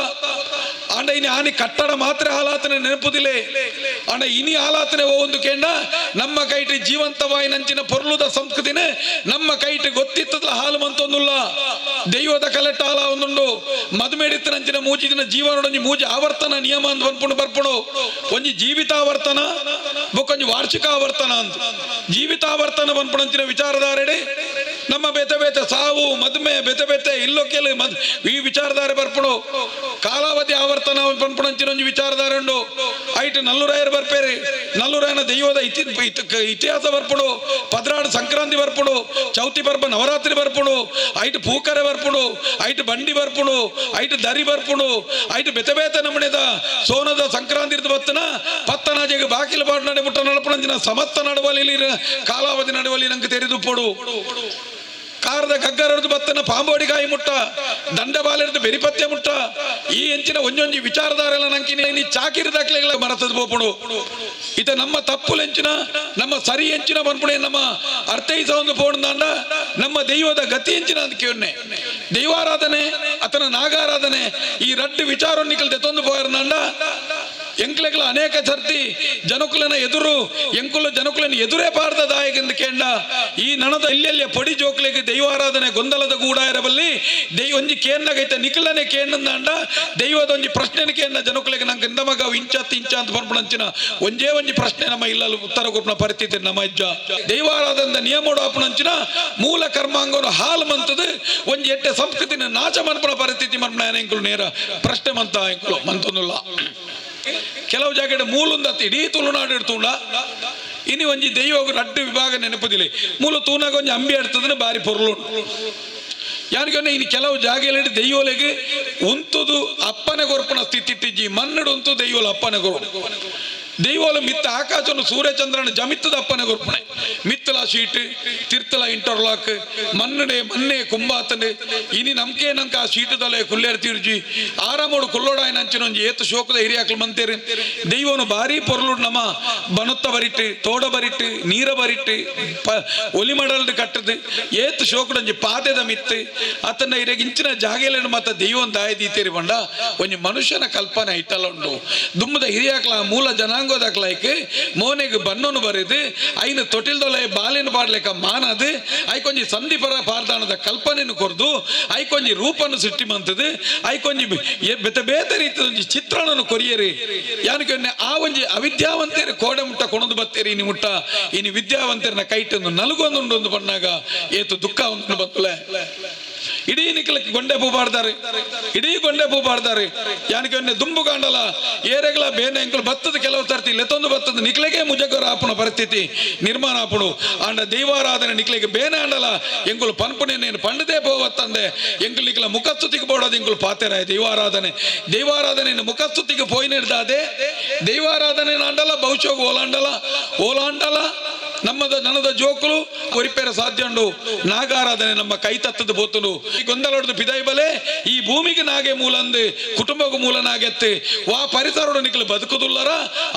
ಆನಿ ಕಟ್ಟಡ ಮಾತ್ರ ಆಲಾತನೆ ನೆನಪುದಿಲೆ ಅಂಡ ಇನಿ ಆಲಾತನೆ ಒಂದು ಕೆಂಡ, ನಮ್ಮ ಕೈಟಿ ಜೀವಂತವಾಯಿ ನಂಚಿನ ಪೊರ್ಲುದ ಸಂಸ್ಕೃತಿನೇ ನಮ್ಮ ಕೈಟಿ ಗೊತ್ತಿತ್ತದ ಹಾಲು ಮಂತೊಂದುಲ್ಲ. ದೈವದ ಕಲೆಟ್ಟ ಹಾಲ ಒಂದುಂಡು, ಮದುಮೇಡಿತ್ತ ನಂಚಿನ ಮೂಜಿದಿನ ಜೀವನೊಂಜಿ ಮೂಜಿ ಆವರ್ತನ ನಿಯಮ ಅಂತ ಬಂದ್ಪುಂಡು ಬರ್ಪುಣು. ಒಂಜಿ ಜೀವಿತಾವರ್ತನ ಬೊಕ್ಕೊಂಜಿ ವಾರ್ಷಿಕಾವರ್ತನ ಅಂತ ಜೀವಿತಾವರ್ತನ ಬಂದ್ಪುಣಂಚಿನ ವಿಚಾರಧಾರೆಡೆ ನಮ್ಮ ಬೆತೆ ಬೆತೆ ಸಾವು, ಮದುಮೆ, ಬೆತೆ ಬೆತೆ ಇಲ್ಲೊಕ್ಕೆಲ್ಲ ಮದ್, ಈ ವಿಚಾರಧಾರೆ ಬರ್ಪಡು. ಕಾಲಾವಧಿ ಆವರ್ತನ ಒಂಜಿ ವಿಚಾರಧಾರೆ ಉಂಡು. ಐಟ್ ನಲ್ಲೂರಾಯರು ಬರ್ಪೇರಿ. ನಲ್ಲೂರಾಯನ ದೈವದ ಇತಿ ಇತಿಹಾಸ ಬರ್ಪುಡು. ಪದ್ರಾಡು ಸಂಕ್ರಾಂತಿ ಬರ್ಪುಡು. ಚೌತಿ ಬರ್ಪ ನವರಾತ್ರಿ ಬರ್ಪುಡು. ಐಟ್ ಪೂಕರೆ ಬರ್ಪುಡು. ಐಟ್ ಬಂಡಿ ಬರ್ಪುಡು. ಐಟ್ ದರಿ ಬರ್ಪಡು. ಐಟ್ ಬೆತೆ ಬೇತೆ ನಮ್ಮನೆದ ಸೋನದ ಸಂಕ್ರಾಂತಿ ಇರ್ದು ಬತ್ತನ ಜಗ ಬಾಕಿಲು ಪಾಡು ನಡೆ ಮುಟ್ಟ ನಡಪಣಂಚಿನ ಸಮಸ್ತ ನಡುವಲಿ ಕಾಲಾವಧಿ ನಡುವಲಿ ನಂಗೆ ತೆರೆದು ಪೋಡು. ಕಾರದ ಗಗ್ಗರದ್ದು ಬತ್ತನ ಪಾಂಬೋಡಿ ಕಾಯಿ ಮುಟ್ಟ ದಂಡ ಬೆರಿಪತ್ತೆ ಮುಟ್ಟ, ಈ ಎಂಚಿನ ಒಂಜೊಂಜಿ ವಿಚಾರಧಾರೆಲ್ಲ ನಂಕಿನ ನೀ ಚಾಕಿರಿ ದಾಖಲೆಗಳ ಮರತದ ಬೋಪುಡು. ಇತ ನಮ್ಮ ತಪ್ಪುಲೆಂಚಿನ ನಮ್ಮ ಸರಿ ಎಂಚಿನ ಬನ್ಪುಣೆ ನಮ್ಮ ಅರ್ಥೈಸ ಒಂದು ಪೋಣದಾಂಡ ನಮ್ಮ ದೈವದ ಗತಿ ಅಂತ ಕೇವನ್ನೆ ದೈವಾರಾಧನೆ ಅತನ ನಾಗಾರಾಧನೆ, ಈ ರಡ್ಡು ವಿಚಾರ ನಿಕಲ್ ತೆತ್ತೊಂದು ಪೋಯರ್ನಾಂಡ ಎಂಕ್ಲೆಗಳ ಅನೇಕ ಸರ್ತಿ ಜನಕುಲನ ಎದುರು, ಎಂಕುಲ ಜನಕುಲನ ಎದುರೇ ಪಾರ್ದ ದಾಯಗೆಂದ ಕೇಂಡ ಈ ನಣದ ಇಲ್ಲೆಲ್ಲ ಪಡಿ ಜೋಕ್ಲೆಗೆ ದೈವಾರಾಧನೆ ಗೊಂದಲದ ಗೂಡ ಇರಬಲ್ಲಿ ದೈವ ಒಂಜಿ ಕೇಂದ್ರಗೈತೆ ನಿಖಲನೆ ಕೇಂದಂದಾಂಡ ದೈವದ ಒಂಜಿ ಪ್ರಶ್ನೆ ಕೇಂದ್ರ ಜನಕುಲೆಗೆ ನಂಗೆ ಇಂದ ಮಗ ಇಂಚ ಅಂತ ಬರ್ಪಣಂಚಿನ ಒಂಜೇ ಒಂಜಿ ಪ್ರಶ್ನೆ ನಮ್ಮ ಇಲ್ಲಲ್ಲಿ ಉತ್ತರ ಕೊಪ್ಪನ ಪರಿಸ್ಥಿತಿ ನಮ್ಮ ಅಜ್ಜ. ದೈವಾರಾಧನದ ನಿಯಮೋಡು ಅಪ್ಪಣಂಚಿನ ಮೂಲ ಕರ್ಮಾಂಗವನ್ನು ಹಾಲ್ ಮಂತದು ಒಂಜಿ ಎಟ್ಟೆ ಸಂಸ್ಕೃತಿನ ನಾಚ ಮನ್ಪಣ ಪರಿಸ್ಥಿತಿ ಮನ್ಪಣ ಎಂಕುಲು ನೇರ ಪ್ರಶ್ನೆ ಮಂತ ಎಂಕುಲು ಮಂತೊಂದುಲ್ಲ ಕೆಲವು ಜಾಗಡೆ ಮೂಲುಂದತ್ತ ಇಡೀ ತುಳುನಾಡು ಇಡ್ತುಂಡ ಇನಿ ಒಂಜಿ ದೈವ ರಡ್ಡು ವಿಭಾಗ ನೆನಪುದಿಲ್ಲ ಮೂಲ ತೂನಾಗ ಒಂಜಿ ಅಂಬಿ ಆಡ್ತದನ್ನ ಬಾರಿ ಪೊರ್ಲು ಯಾನಿಗೊನ್ನೆ ಇನ್ನು ಕೆಲವು ಜಾಗೆಯಲ್ಲಿ ದೈವಲೆಗೆ ಉಂತುದು ಅಪ್ಪನೆ ಗೊರ್ಪನ ಸ್ಥಿತಿ ಮನ್ನಡು ಉಂತು ದೈವಲ ಅಪ್ಪನೆ ಗೊರ್ಪು ದೈವಲ ಮಿತ್ತ ಆಕಾಶವನ್ನು ಸೂರ್ಯಚಂದ್ರನ ಜಮಿತ್ತದ ಅಪ್ಪನೆ ಗೊರ್ಪಣೆ ಮಿತ್ತಲ ಶೀಟ್, ತಿರ್ತಲ ಇಂಟರ್ಲಾಕ್ ಮನ್ನಡೆ ಮನ್ನೆ ಕುಂಬಾತನೆ. ಇನಿ നമുക്കേ ಆ ಶೀಟ್ ದೊಲೆ ಕುಲ್ಲೇರ್ ತೀರ್ಜಿ ಆರಾಮೋಡು ಕುಲ್ಲೋಡಾಯ ನಂಚಿನೊಂಜಿ ಏತ ಶೋಕದ ಹಿರಿಯಾಕ್ಲು ಮಂತೇರಿ. ದೈವನು ಭಾರಿ ಪೊರ್ಲು ನಮ್ಮ ಬನೊತ್ತ ಬರಿಟ್ಟು, ತೋಡ ಬರಿಟ್ಟು, ನೀರ ಬರಿಟ್ಟು, ಪ, ಒಲಿ ಮಡಲ್ದು ಕಟ್ಟದು. ಏತು ಶೋಕಡೊಂಜಿ ಪಾದೆದ ಮಿತ್ತು. ಅತನ ಇರೆಗ್ ಇಂಚಿನ ಜಾಗೆಲೆನು ಮತ್ತ ದೈವನ್ ದಾಯದೀತೇರಿ ಬಂಡ. ಒಂಜಿ ಮನುಷ್ಯನ ಕಲ್ಪನೆ ಇಟ್ಟಲ್ಲ ಉಂಡು ದುಮ್ಮದ ಹಿರಿಯಾಕ್ಲ ಮೂಲ ಜನಾಂಗೋದಾಕ್ಲೈಕ್ ಮೋನೆಗ್ ಬನ್ನೋನು ಬರೆದು, ಐನ ತೊಟಿಲ್ದೊಲೆ ಬಾಲಿನ ಪಾಡ್ಲೆಕ ಮಾನದು ಐಕೊಂಜಿ ಸಂಧಿಪರ ಪಾರ್ದಾಣದ ಕೊರದು ಕೊರ್ದು ಐಕೊಂಜಿ ರೂಪನ್ನು ಸೃಷ್ಟಿ ಮಂತದು ಐಕೊಂಜಿ ಬೆತೆ ಬೇತೆ ರೀತಿಯ ಒಂಜಿ ಚಿತ್ರಣನು ಕೊರಿಯರಿ. ಯಾನಕ್ಕೆ ಆ ಒಂಜಿ ಅವಿದ್ಯಾವಂತರ ಕೋಡೆ ಮುಟ್ಟ ಕೊಣದು ಬತ್ತೇರಿ ಇನಿ ಮುಟ್ಟ. ಇನಿ ವಿದ್ಯಾವಂತರನ ಕೈಟನ್ನು ನಲುಗೊಂದು ಒಂದು ಬಣ್ಣಾಗ ಏತು ದುಃಖ ಒಂದು ಬತ್ತಲೆ. ಇಡೀ ನಿಖಲಕ್ಕೆ ಗೊಂಡೆ ಪೂ ಬಾಡ್ದಾರೆ ಇಡೀ ಗೊಂಡೆ ಪೂ ಬಾಡ್ದಾರೆ ಯಾನಕ್ಕೆ ಒಂದೇ ದುಂಬು ಕಾಂಡಲ ಏರೆಗಳ ಬೇನೆ ಅಂಕಲು ಬತ್ತದ ಕೆಲವು ತರ್ತಿ ಲೆತ್ತೊಂದು ಬತ್ತದ ನಿಕ್ಲೆಗೆ ಮುಜಗರ ಆಪುಣ ಪರಿಸ್ಥಿತಿ ನಿರ್ಮಾಣ ಆಪುಡು ಆಂಡ ದೈವಾರಾಧನೆ ನಿಕ್ಲೆಗೆ ಬೇನೆ ಆಂಡಲ, ಎಂಕುಲು ಪನ್ಪುಣೆ ನೀನು ಪಂಡದೇ ಪೋವತ್ತಂದೆ, ಎಂಕುಲು ನಿಕ್ಲ ಮುಖಸ್ತುತಿಗೆ ಬೋಡೋದು ಎಂಕುಲು ಪಾತೆರಾಯ ದೈವಾರಾಧನೆ. ದೈವಾರಾಧನೆ ಮುಖಸ್ತುತಿಗೆ ಪೋಯಿನಿಡ್ದಾದೆ ದೈವಾರಾಧನೆ ಆಂಡಲ ಬಹುಶೋಗ ಓಲಾಂಡಲ ಓಲಾಂಡಲ ನಮ್ಮದ ನನದ ಜೋಕುಲು ಸಾಧ್ಯ ಉಂಡು. ನಾಗಾರಾಧನೆ ನಮ್ಮ ಕೈ ತತ್ತದ ಬೋತುನು ಈ ಗೊಂದಲೊಡ್ದು ಪಿದೈ ಬಲೆ, ಈ ಭೂಮಿಗೆ ನಾಗೆ ಮೂಲ ಅಂದು ಕುಟುಂಬಕ್ಕೂ ಮೂಲ ನಾಗೆತ್ತೆ. ವಾ ಪರಿಸರ ನಿಕ್ಲು ಬದುಕುದುಲ್ಲರ,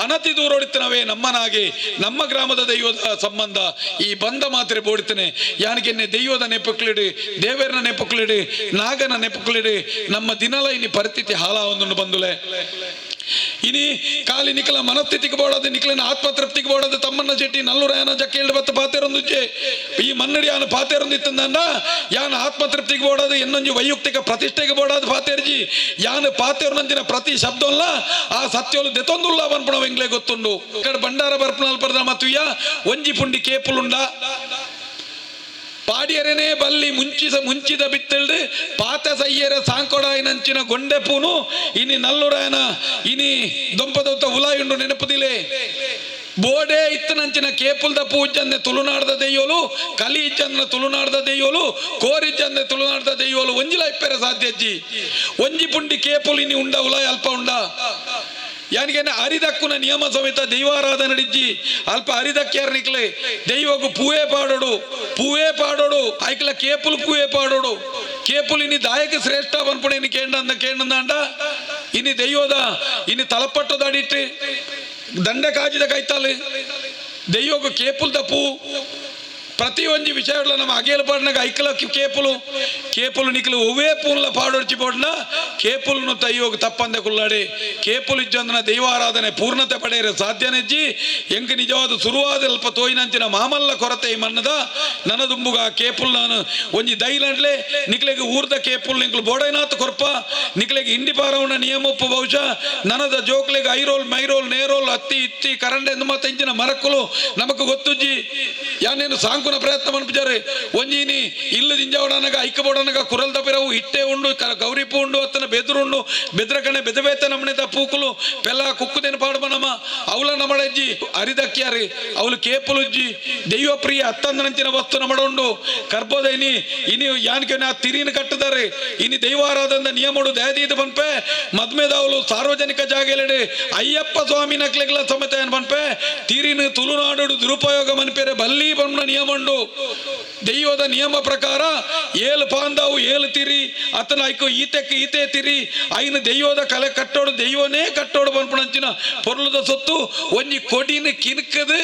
ಅನತಿ ದೂರ ಹೊಡಿತನವೇ ನಮ್ಮನಾಗೆ ನಮ್ಮ ಗ್ರಾಮದ ದೈವದ ಸಂಬಂಧ. ಈ ಬಂಧ ಮಾತ್ರೆ ಬೋಡಿತನೆ ಯಾನಿಗೆನ್ನೆ ದೈವದ ನೆಪಕ್ಲಿಡಿ, ದೇವರನ ನೆಪಕ್ಲಿಡಿ, ನಾಗನ ನೆಪಕ್ಲಿಡಿ, ನಮ್ಮ ದಿನಲ ಇಲ್ಲಿ ಪರಿಸ್ಥಿತಿ ಹಾಳ ಒಂದನ್ನು ಬಂದುಲೆ. ಇನಿ ಕಾಲಿ ನಿಖಲ ಮನಸ್ಥಿತಿಗೆ ಬೋಡದು ಆತ್ಮ ಆತ್ಮತೃಪ್ತಿಗೆ ಬೋಡದು ತಮ್ಮನ್ನ ಚೆಟ್ಟಿ ನಲ್ಲೂರಾಯನ ಜಕ್ಕೇಳ್ ಬತ್ತ ಪಾತೆರೊಂದು ಈ ಮನ್ನಡಿ ಯಾನ ಪಾತೆರೊಂದಿತ್ತಂದ ಯಾನ ಆತ್ಮತೃಪ್ತಿಗೆ ಬೋಡದು ಇನ್ನೊಂದು ವೈಯಕ್ತಿಕ ಪ್ರತಿಷ್ಠೆಗೆ ಬೋಡದು ಪಾತೆರ್ಜಿ ಯಾನ ಪಾತೇರ್ನಂದಿನ ಪ್ರತಿ ಶಬ್ದವಲ್ಲ ಆ ಸತ್ಯೋಲು ದೆತೊಂದುಲ್ಲ ಬನ್ಪುಣ ವೆಂಗ್ಲೆ ಗೊತ್ತುಂಡು. ಬಂಡಾರ ಬರ್ಪುಣಲ್ ಪರ್ದ ಮತ್ತುಯ್ಯ ಒಂಜಿ ಪುಂಡಿ ಕೇಪುಲುಂಡ. ಪಾಡಿಯರನೇ ಬಲ್ಲಿ ಮುಂಚಿಸ ಮುಂಚಿದ ಬಿತ್ತಳ್ರಿ ಪಾತ ಸಯ್ಯರ ಸಾಂಕೊಡಾಯಿನಂಚಿನ ಗೊಂಡೆ ಪೂನು ಇನಿ ನಲ್ಲುರಾಯನ ಇನಿ ದೊಂಪದೊತ್ತ ಉಲಾಯುಂಡು ನೆನಪುದಿಲೆ. ಬೋಡೆ ಇತ್ತನಂಚಿನ ಕೇಪುಲ್ದ ಪೂಜಂದೆ ತುಳುನಾಡದ ದೆಯ್ಯೋಲು ಕಲಿ ಇಜ್ಜಂದ್ರ ತುಳುನಾಡದ ದೆಯ್ಯೋಲು ಕೋರಿಜ್ಜಂದೆ ತುಳುನಾಡದ ದೆಯ್ಯೋಲು ಒಂಜಿಲ ಇಪ್ಪೆರೆ ಸಾಧ್ಯಜ್ಜಿ ಒಂಜಿ ಪುಂಡಿ ಕೇಪುಲ್ ಇನಿ ಉಂಡ ಉಲಾಯ ಅಲ್ಪ ಉಂಡ. ಯಾನಿಗೆ ಅರಿದಕ್ಕುನ ನಿಯಮ ಸಮೇತ ದೈವಾರಾಧನೆ ನಡಿಜ್ಜಿ, ಅಲ್ಪ ಅರಿದಕ್ಕ್ಯಾರ ನಿಕ್ಲೆ, ದೈವಗು ಪೂವೇ ಪಾಡೋಡು ಪೂವೇ ಪಾಡೋಡು ಐಕ್ಲ ಕೇಪುಲ್ ಪೂವೇ ಪಾಡೋಡು. ಕೇಪುಲ್ ಇನಿ ದಾಯಕ ಶ್ರೇಷ್ಠ ಬನ್ಪುಣ ಇನ್ನು ಕೇಂಡ ಕೇಂಡಂದಾಂಡ ಇನಿ ದೈವದ, ಇನಿ ತಲಪಟ್ಟದ ಅಡಿಟ್ಟು ದಂಡ ಕಾಜಿದ ಕೈತಾಲೆ ದೈವಗು ಕೇಪುಲ್ ಪೂ ಪ್ರತಿ విషయంలో ಅಗೇಲು ఐకల ಐಕಲ ಕೇಪುಲು ಕೇಪುಲು ನಿಕ್ಲು పూల ಪೂನ್ಲ ಪಾಡೊಡ್ಚಿ ಪೋಡ್ನ ಕೇಪುಲ್ನು ತೈಯೋಗ ತಪ್ಪಂದೆ ಕುಲ್ಲಾಡಿ ಕೇಪುಲು ಇಜ್ಜೊಂದನ ದೈವಾರಾಧನೆ ಪೂರ್ಣತೆ ಪಡೆಯರೆ ಸಾಧ್ಯನೆಜ್ಜಿ. ಎಂಕ್ ನಿಜವಾದ ಸುರುವಾದಲ್ಪ ತೋಯಿನಂಚಿನ ಮಾಮಲ್ಲ ಕೊರತೆ ಮನ್ನದ ನನದುಂಬುಗ ಕೇಪುಲ್ ನಾನು ಒಂಜಿ ದೈಲಂಡ್ಲೆ ನಿಕ್ಲೆಗೆ ಊರ್ದ ಕೇಪುಲ್ ನಿಂಕ್ಲು ಬೋಡೈನಾಥ್ ಕೊರ್ಪ ನಿಕ್ಲೆಗೆ ಇಂಡಿ ಪಾರವನ ನಿಯಮಪ್ಪು ಬಹುಶಃ. ನನದ ಜೋಕ್ಲೆಗೆ ಐರೋಲ್, ಮೈರೋಲ್, ನೇರೋಲ್, ಅತ್ತಿ, ಇತ್ತಿ, ಕರಂಡೆ ಎಂದು ಮತ್ತೆ ಇಂಚಿನ ಮರಕ್ಕಲು ನಮಕ್ ಗೊತ್ತುಜ್ಜಿ, ಯಾನೇನು ಸಾಂಕುನ ಪ್ರಯತ್ನ ಮನ್ಪಿಜಾರೆ ಒಂಜಿನಿ ಇಲ್ಲು ದಿಂಜವಡನಗ ಐಕಬೋಡನಗ ಕುರಲ್ ದಪಿರವು ಇಟ್ಟೆ ಉಂಡು ಗೌರಿಪು ಉಂಡು, ಅತ್ತನ ಬೆದುರುಂಡು ಬೆದ್ರಕಣೆ ಬೆದವೇತ ನಮ್ಮನೆದ ಪೂಕುಲು, ಪೆಲ್ಲ ಕುಕ್ಕುದೇನು ಪಾಡ್ಬನಮ್ಮ ಅವಳ ನಮಳಜ್ಜಿ ಅರಿದಕ್ಕ್ಯಾರಿ ಅವಳು ಕೇಪುಲುಜ್ಜಿ ದೈವ ಪ್ರಿಯ ಹತ್ತಂದನಂಚಿನ ವಸ್ತು ನಮಡುಂಡು ಕರ್ಬೋದೈನಿ, ಇನಿ ಯಾನ್ಕೆ ಆ ತಿರಿನ ಕಟ್ಟದಾರೆ, ಇನಿ ದೈವಾರಾಧನ ನಿಯಮಡು ದಯದೀತ ಬನ್ಪೆ, ಮದ್ಮೇದ ಅವಳು ಸಾರ್ವಜನಿಕ ಜಾಗೆಲೆಡೆ, ಅಯ್ಯಪ್ಪ ಸ್ವಾಮಿ ನಕ್ಲೆಗಳ ಸಮೇತ ಏನ್ ಬನ್ಪೆ, ತಿರಿನ ತುಳುನಾಡು ದುರುಪಯೋಗ ಮನ್ಪೇರೆ, ಬಲ್ಲಿ ಬಣ್ಣ ನಿಯಮಂಡು ದೈವದ ನಿಯಮ ಪ್ರಕಾರ ಏಳು ಪಾಂದವು ಏಳು ತಿರಿ ಅತನ ಐಕು ಈತಕ್ಕೆ ಈತೆ ತಿರಿ ಐನ ದೈವದ ಕಲೆ ಕಟ್ಟೋಡು ದೈವನೇ ಕಟ್ಟೋಡು ಬನ್ಪಣಂಚಿನ ಪೊರ್ಲದ ಸೊತ್ತು. ಒಂಜಿ ಕೊಡಿನ ಕಿನ್ಕದು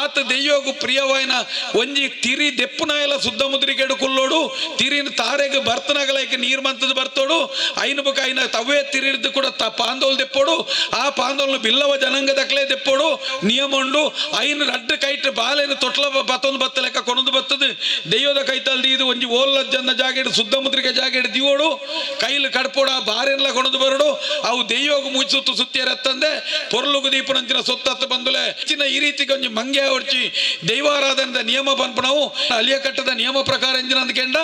ಆತ ದೈವಗು ಪ್ರಿಯವಾಯ್ನ ಒಂಜಿ ತಿರಿ ದೆಪ್ಪುನಾಯಲ ಸುದ್ದ ಮುದ್ರಿಗೆಡು ಕುಲ್ಲೋಡು ತಿರಿನ ತಾರೆಗೆ ಬರ್ತನಗಳಕ್ಕೆ ನೀರು ಮಂತದ ಬರ್ತೋಡು. ಐನ ಬಕ ಐನ ತವೇ ತಿರಿದು ಕೂಡ ತ ಪಾಂದೋಲ್ ದೆಪ್ಪೋಡು. ಆ ಪಾಂದೋಲ್ನ ಬಿಲ್ಲವ ಜನಾಂಗದಕ್ಕಲೇ ದೆಪ್ಪೋಡು. ನಿಯಮ ಉಂಡು. ಐನ ರಡ್ಡು ಕೈಟ್ ಬಾಲೆನ ತೊಟ್ಲ ಬತ್ತೊಂದು ಬತ್ತ ಲೆಕ್ಕ ಕೊನೊಂದು ದೈವದ ಕೈ ಕೈತಲ್ದಿ ಇದು ಒಂಜಿ ಓಲ್ಲಜ್ಜನ್ನ ಜಾಗೆಡು ಸುದ್ದ ಮುದ್ರಿಕೆ ಜಾಗೆಡ್ ದಿವೋಡು, ಕೈಲಿ ಕಡ್ಪೋಡ ಬಾರೆಲ್ಲ ಕೊಣದು ಬರಡು. ಅವು ದೈವಗು ಮುಚ್ಚುತ್ತು ಸುತ್ತಿಯರತ್ತಂದೆ ಪೊರ್ಲುಗು ದೀಪನಂಚಿನ ಸುತ್ತತ್ತು ಬಂದುಲೆ. ಹೆಚ್ಚಿನ ಈ ರೀತಿ ಒಂಜಿ ಮಂಗೆ ಹೊಡ್ಚಿ ದೈವಾರಾಧನದ ನಿಯಮ ಬಂಪಣವು ಅಲಿಯ ಕಟ್ಟದ ನಿಯಮ ಪ್ರಕಾರ ಎಂಜಿನ ಅಂದ್ಕೆಂಡ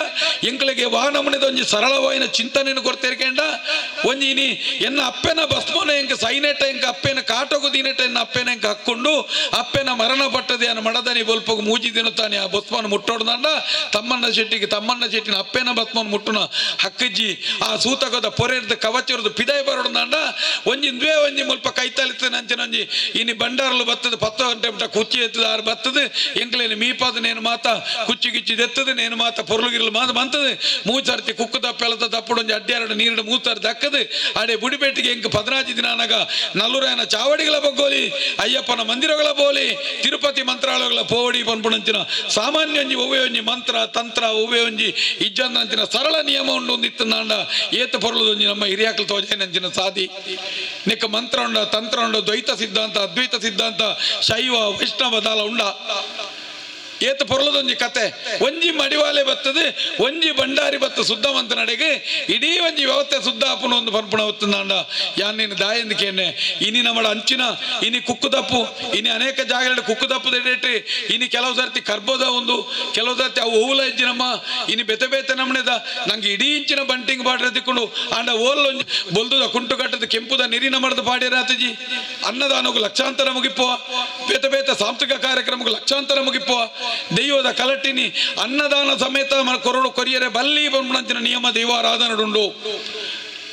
ಎಂಕ್ಲೆಗೆ ವಾಹನಮನೆದ ಒಂಜಿ ಸರಳವಾಯಿನ ಚಿಂತನೆಯನ್ನು ಕೊಡ್ತೇರ್ಕೆಂಡ ಒಂಜಿ ಇನಿ ಎನ್ನ ಅಪ್ಪೆನ ಭಸ್ಮನ ಎಂಕ ಸೈನೆಟ ಎಂಕ ಅಪ್ಪೆನ ಕಾಟೋಗು ದಿನೆಟ ಎನ್ನ ಅಪ್ಪೆನ ಎಂಕ ಹಕ್ಕೊಂಡು, ಅಪ್ಪೆನ ಮರಣ ಪಟ್ಟದೆ ಅನ್ನ ಮಡದನಿ ಬೊಲ್ಪಗು ಮೂಜಿ ದಿನುತ್ತಾನೆ ಭಸ್ಮನ ಮುಟ್ಟೋಡ್ದಂಡ ತಮ್ಮಣ್ಣ ಶೆಟ್ಟಿಗೆ ತಮ್ಮಣ್ಣ ಶೆಟ್ಟಿನ ಅಪ್ಪೇನ ಬತ್ಮನ್ ಮುಟ್ಟುನ ಹಕ್ಕಜ್ಜಿ, ಆ ಸೂತಕದ ಪೊರೆರ್ದ ಕವಚರದ ಪಿದಾಯ ಬರೋಡ್ದಂಡ ಒಂಜಿ ದ್ವೇ ಒಂಜಿ ಮುಲ್ಪ ಕೈತಲಿತ ಅಂಚಿನ ಒಂಜಿ ಇನಿ ಬಂಡಾರಲು ಬತ್ತದ, ಪತ್ತು ಗಂಟೆ ಬಿಟ್ಟ ಕುಚ್ಚಿ ಎತ್ತದ ಆರು ಬತ್ತದ. ಎಂಕ್ಲೇನು ಮೀಪಾದ ನೇನು ಮಾತ, ಕುಚ್ಚಿ ಗಿಚ್ಚಿ ದೆತ್ತದ, ನೇನು ಮಾತ, ಪೊರ್ಲುಗಿರ್ಲು ಮಾತ ಬಂತದ. ಮೂಚಾರ್ತಿ ಕುಕ್ಕುದ ಪೆಳದ ತಪ್ಪುಡೊಂಜಿ ಅಡ್ಡ್ಯಾರಡು ನೀರಿನ ಮೂತಾರ ದಕ್ಕದ. ಅಡೆ ಬುಡಿಪೇಟಿಗೆ ಎಂಕ್ ಪದನಾಜಿ ದಿನಾನಾಗ ನಲ್ಲೂರಾಯನ ಚಾವಡಿಗಳ ಬಗ್ಗೋಲಿ, ಅಯ್ಯಪ್ಪನ ಮಂದಿರಗಳ ಬೋಲಿ, ತಿರುಪತಿ ಮಂತ್ರಾಲಯಗಳ ಪೋವಡಿ ಪನ್ಪುಣಂಚಿನ ಸಾಮಾನ್ಯ ಒಂಜಿ ಒವ್ವೆ ಒಂಜಿ ಮಂತ್ರ, ತಂತ್ರ ಒವ್ವೆ ಒಂಜಿ ಇಜ್ಜಂದಂಚಿನ ಸರಳ ನಿಯಮ ಉಂಡು ಒಂದಿತ್ತು ನಾಂಡ ಏತ ಪೊರಲದೊಂಜಿ ನಮ್ಮ ಹಿರಿಯಾಕಲ್ ತೋಜೇನಂಚಿನ ಸಾದಿ ನಿಕ್ಕ ಮಂತ್ರ ಉಂಡ, ತಂತ್ರ ಉಂಡ, ದ್ವೈತ ಸಿದ್ಧಾಂತ, ಅದ್ವೈತ ಸಿದ್ಧಾಂತ, ಶೈವ, ವೈಷ್ಣವ ದಾಲ ಉಂಡ. ಏತ ಪೊರ್ಲದೊಂಜಿ ಕತೆ. ಒಂಜಿ ಮಡಿವಾಲೆ ಬತ್ತದೆ ಒಂಜಿ ಬಂಡಾರಿ ಬತ್ತ ಸುದ್ದವಂತ ನಡೆಗೆ. ಇಡೀ ಒಂಜಿ ವ್ಯವಸ್ಥೆ ಸುದ್ದ ಅಪ್ಪನ ಒಂದು ಪರ್ಪಣ ಹೊತ್ತುಂದಾಂಡ ಯಾನ್ ನೀನು ಕೇನೆ. ಇನಿ ನಮ್ಮಡ ಅಂಚಿನ, ಇನಿ ಕುಕ್ಕುದಪ್ಪು, ಇನಿ ಅನೇಕ ಜಾಗಗಳಲ್ಲಿ ಕುಕ್ಕುದಪ್ಪು ದೆಡೇಟಿ ಇನಿ ಕೆಲವು ಸರ್ತಿ ಕರ್ಬೋದ ಒಂದು, ಕೆಲವು ಸರ್ತಿ ಅವು ಹೂಲ ಇಜ್ಜಿನಮ್ಮ ಇನಿ ಬೆತೆ ಬೇತೆ ನಮ್ಮನೆದ ನಂಗೆ ಇಡೀ ಇಂಚಿನ ಬಂಟಿಂಗ್ ಬಾಡ್ರೆ ತಿಕ್ಕೊಂಡು ಆಂಡ ಒಂಜಿ ಬೊಲ್ದುದ ಕುಂಟು ಕಟ್ಟದ ಕೆಂಪುದ ನೀರಿನ ಮರದ ಪಾಡಿರಾತಜಿ ಅನ್ನದಾನಗೂ ಲಕ್ಷಾಂತರ ಮುಗಿಪ್ಪುವ. ಬೇತ ಬೇತ ಸಾಂಸ್ಕೃತಿಕ ಕಾರ್ಯಕ್ರಮಗಳು ಲಕ್ಷಾಂತರ ಮುಗಿಪ್ಪುವ. ದೈವದ ಕಲಟಿನಿ, ಅನ್ನದಾನ ಸಮೇತ ಕೊರಡು ಕೊರಿಯರೆ, ಬಲ್ಲಿ ಬಂದಿನ ನಿಯಮ ದೈವಾರಾಧನಡುಂಡು.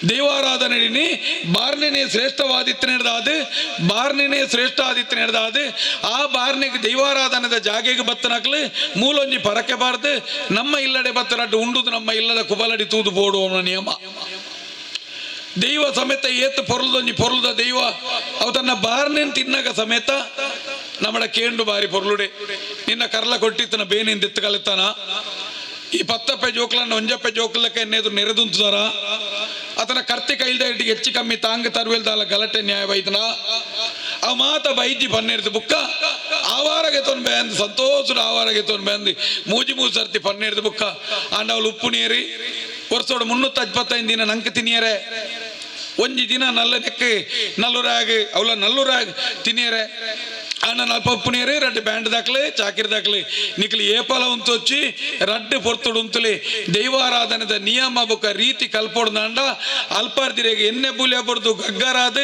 ದೈವಾರಾಧನೆಡಿನಿ, ಬಾರ್ನೆನೆ ಶ್ರೇಷ್ಠವಾದಿತ್ಯ ನಡೆದಾದ, ಬಾರ್ನೆನೆ ಶ್ರೇಷ್ಠ ಆದಿತ್ಯ ನಡೆದಾದ, ಆ ಬಾರ್ನೆಗೆ ದೈವಾರಾಧನದ ಜಾಗೆಗೆ ಬತ್ತನಕ್ಲು ಮೂಲೊಂಜಿ ಪರಕೆ ಬಾರ್ದು, ನಮ್ಮ ಇಲ್ಲಡೆ ಬತ್ತನಟ್ಟು ಉಂಡುದು ನಮ್ಮ ಇಲ್ಲದ ಕುಬಲಡಿ ತೂದು ಬೋಡುವ ನಿಯಮ. ದೈವ ಸಮೇತ ಏತ್ ಪೊರಲ್ದೊಂಜಿ ಪೊರಲ್ದ ದೈವ, ಅವು ತನ್ನ ಬಾರ್ನೆನ್ ತಿನ್ನಗ ಸಮೇತ ಕೇಂಡು ಬಾರಿ ಪೊರ್ಲುಡೆ. ನಿನ್ನ ಕರ್ಲ ಕೊಟ್ಟಿತ್ತನ ಬೇನಿಂದ ಎತ್ತು ಕಲಿತಾನ. ಈ ಪತ್ತಪ್ಪೆ ಜೋಕ್ಲನ್ನ ಒಂಜಪ್ಪೆ ಜೋಕ್ಲಕ್ಕೆ ಎನ್ನೆದು ನೆರೆದುಂತಾರ ಅತನ ಕರ್ತಿ ಕೈಲ್ದ ಇಟ್ಟಿಗೆ ಹೆಚ್ಚು ಕಮ್ಮಿ ತಾಂಗ ತರುವೆಲ್ದಾಲ ನ್ಯಾಯ ಬೈತನ ಆ ಮಾತ ಬೈದಿ ಪನ್ನೆರ್ದು ಬುಕ್ಕ. ಆವಾರಗೆ ತೊನ್ ಬೇಂದ್ ಸಂತೋಷದ ಆವಾರಗೆ ತೊನ್ ಬೇಂದ್ ಮೂಜಿ ಮೂಜಿ ಸರ್ತಿ ಪನ್ನೆರ್ದು ಬುಕ್ಕ. ಆಂಡ ಅವಳು ಉಪ್ಪು ನೀರಿ. ವರ್ಷೋಡು ಮುನ್ನೂತ್ತ ಇಪ್ಪತ್ತೈದು ದಿನ ನಂಗೆ ತಿನ್ನಿಯರೆ ಒಂಜಿ ದಿನ ನಲ್ಲ ನೆಕ್ಕೆ, ನಲ್ಲುರಾಗ ಅವಳ ನಲ್ಲುರಾಗ ತಿನ್ನಿಯರೆ ಅಣ್ಣ ನಲ್ಪ ಉಪ್ಪುನೇರಿ ರಡ್ಡು ಬ್ಯಾಂಡ್ ದಾಖಲೆ ಚಾಕಿರಿ ದಾಖಲೆ ನಿಕ್ಲಿ ಏಪಲ ಉಂತು వచ్చి ರಡ್ಡು ಪೊರ್ತುಡು ಉಂತಲಿ ದೈವಾರಾಧನದ ನಿಯಮ ಬೊಕ ರೀತಿ ಕಲ್ಪೊಡ್ದಂಡ ಅಲ್ಪಾರ್ದಿರೆಗೆ ಎಣ್ಣೆ ಬುಲಿಯ ಬಡ್ದು ಗಗ್ಗರಾದ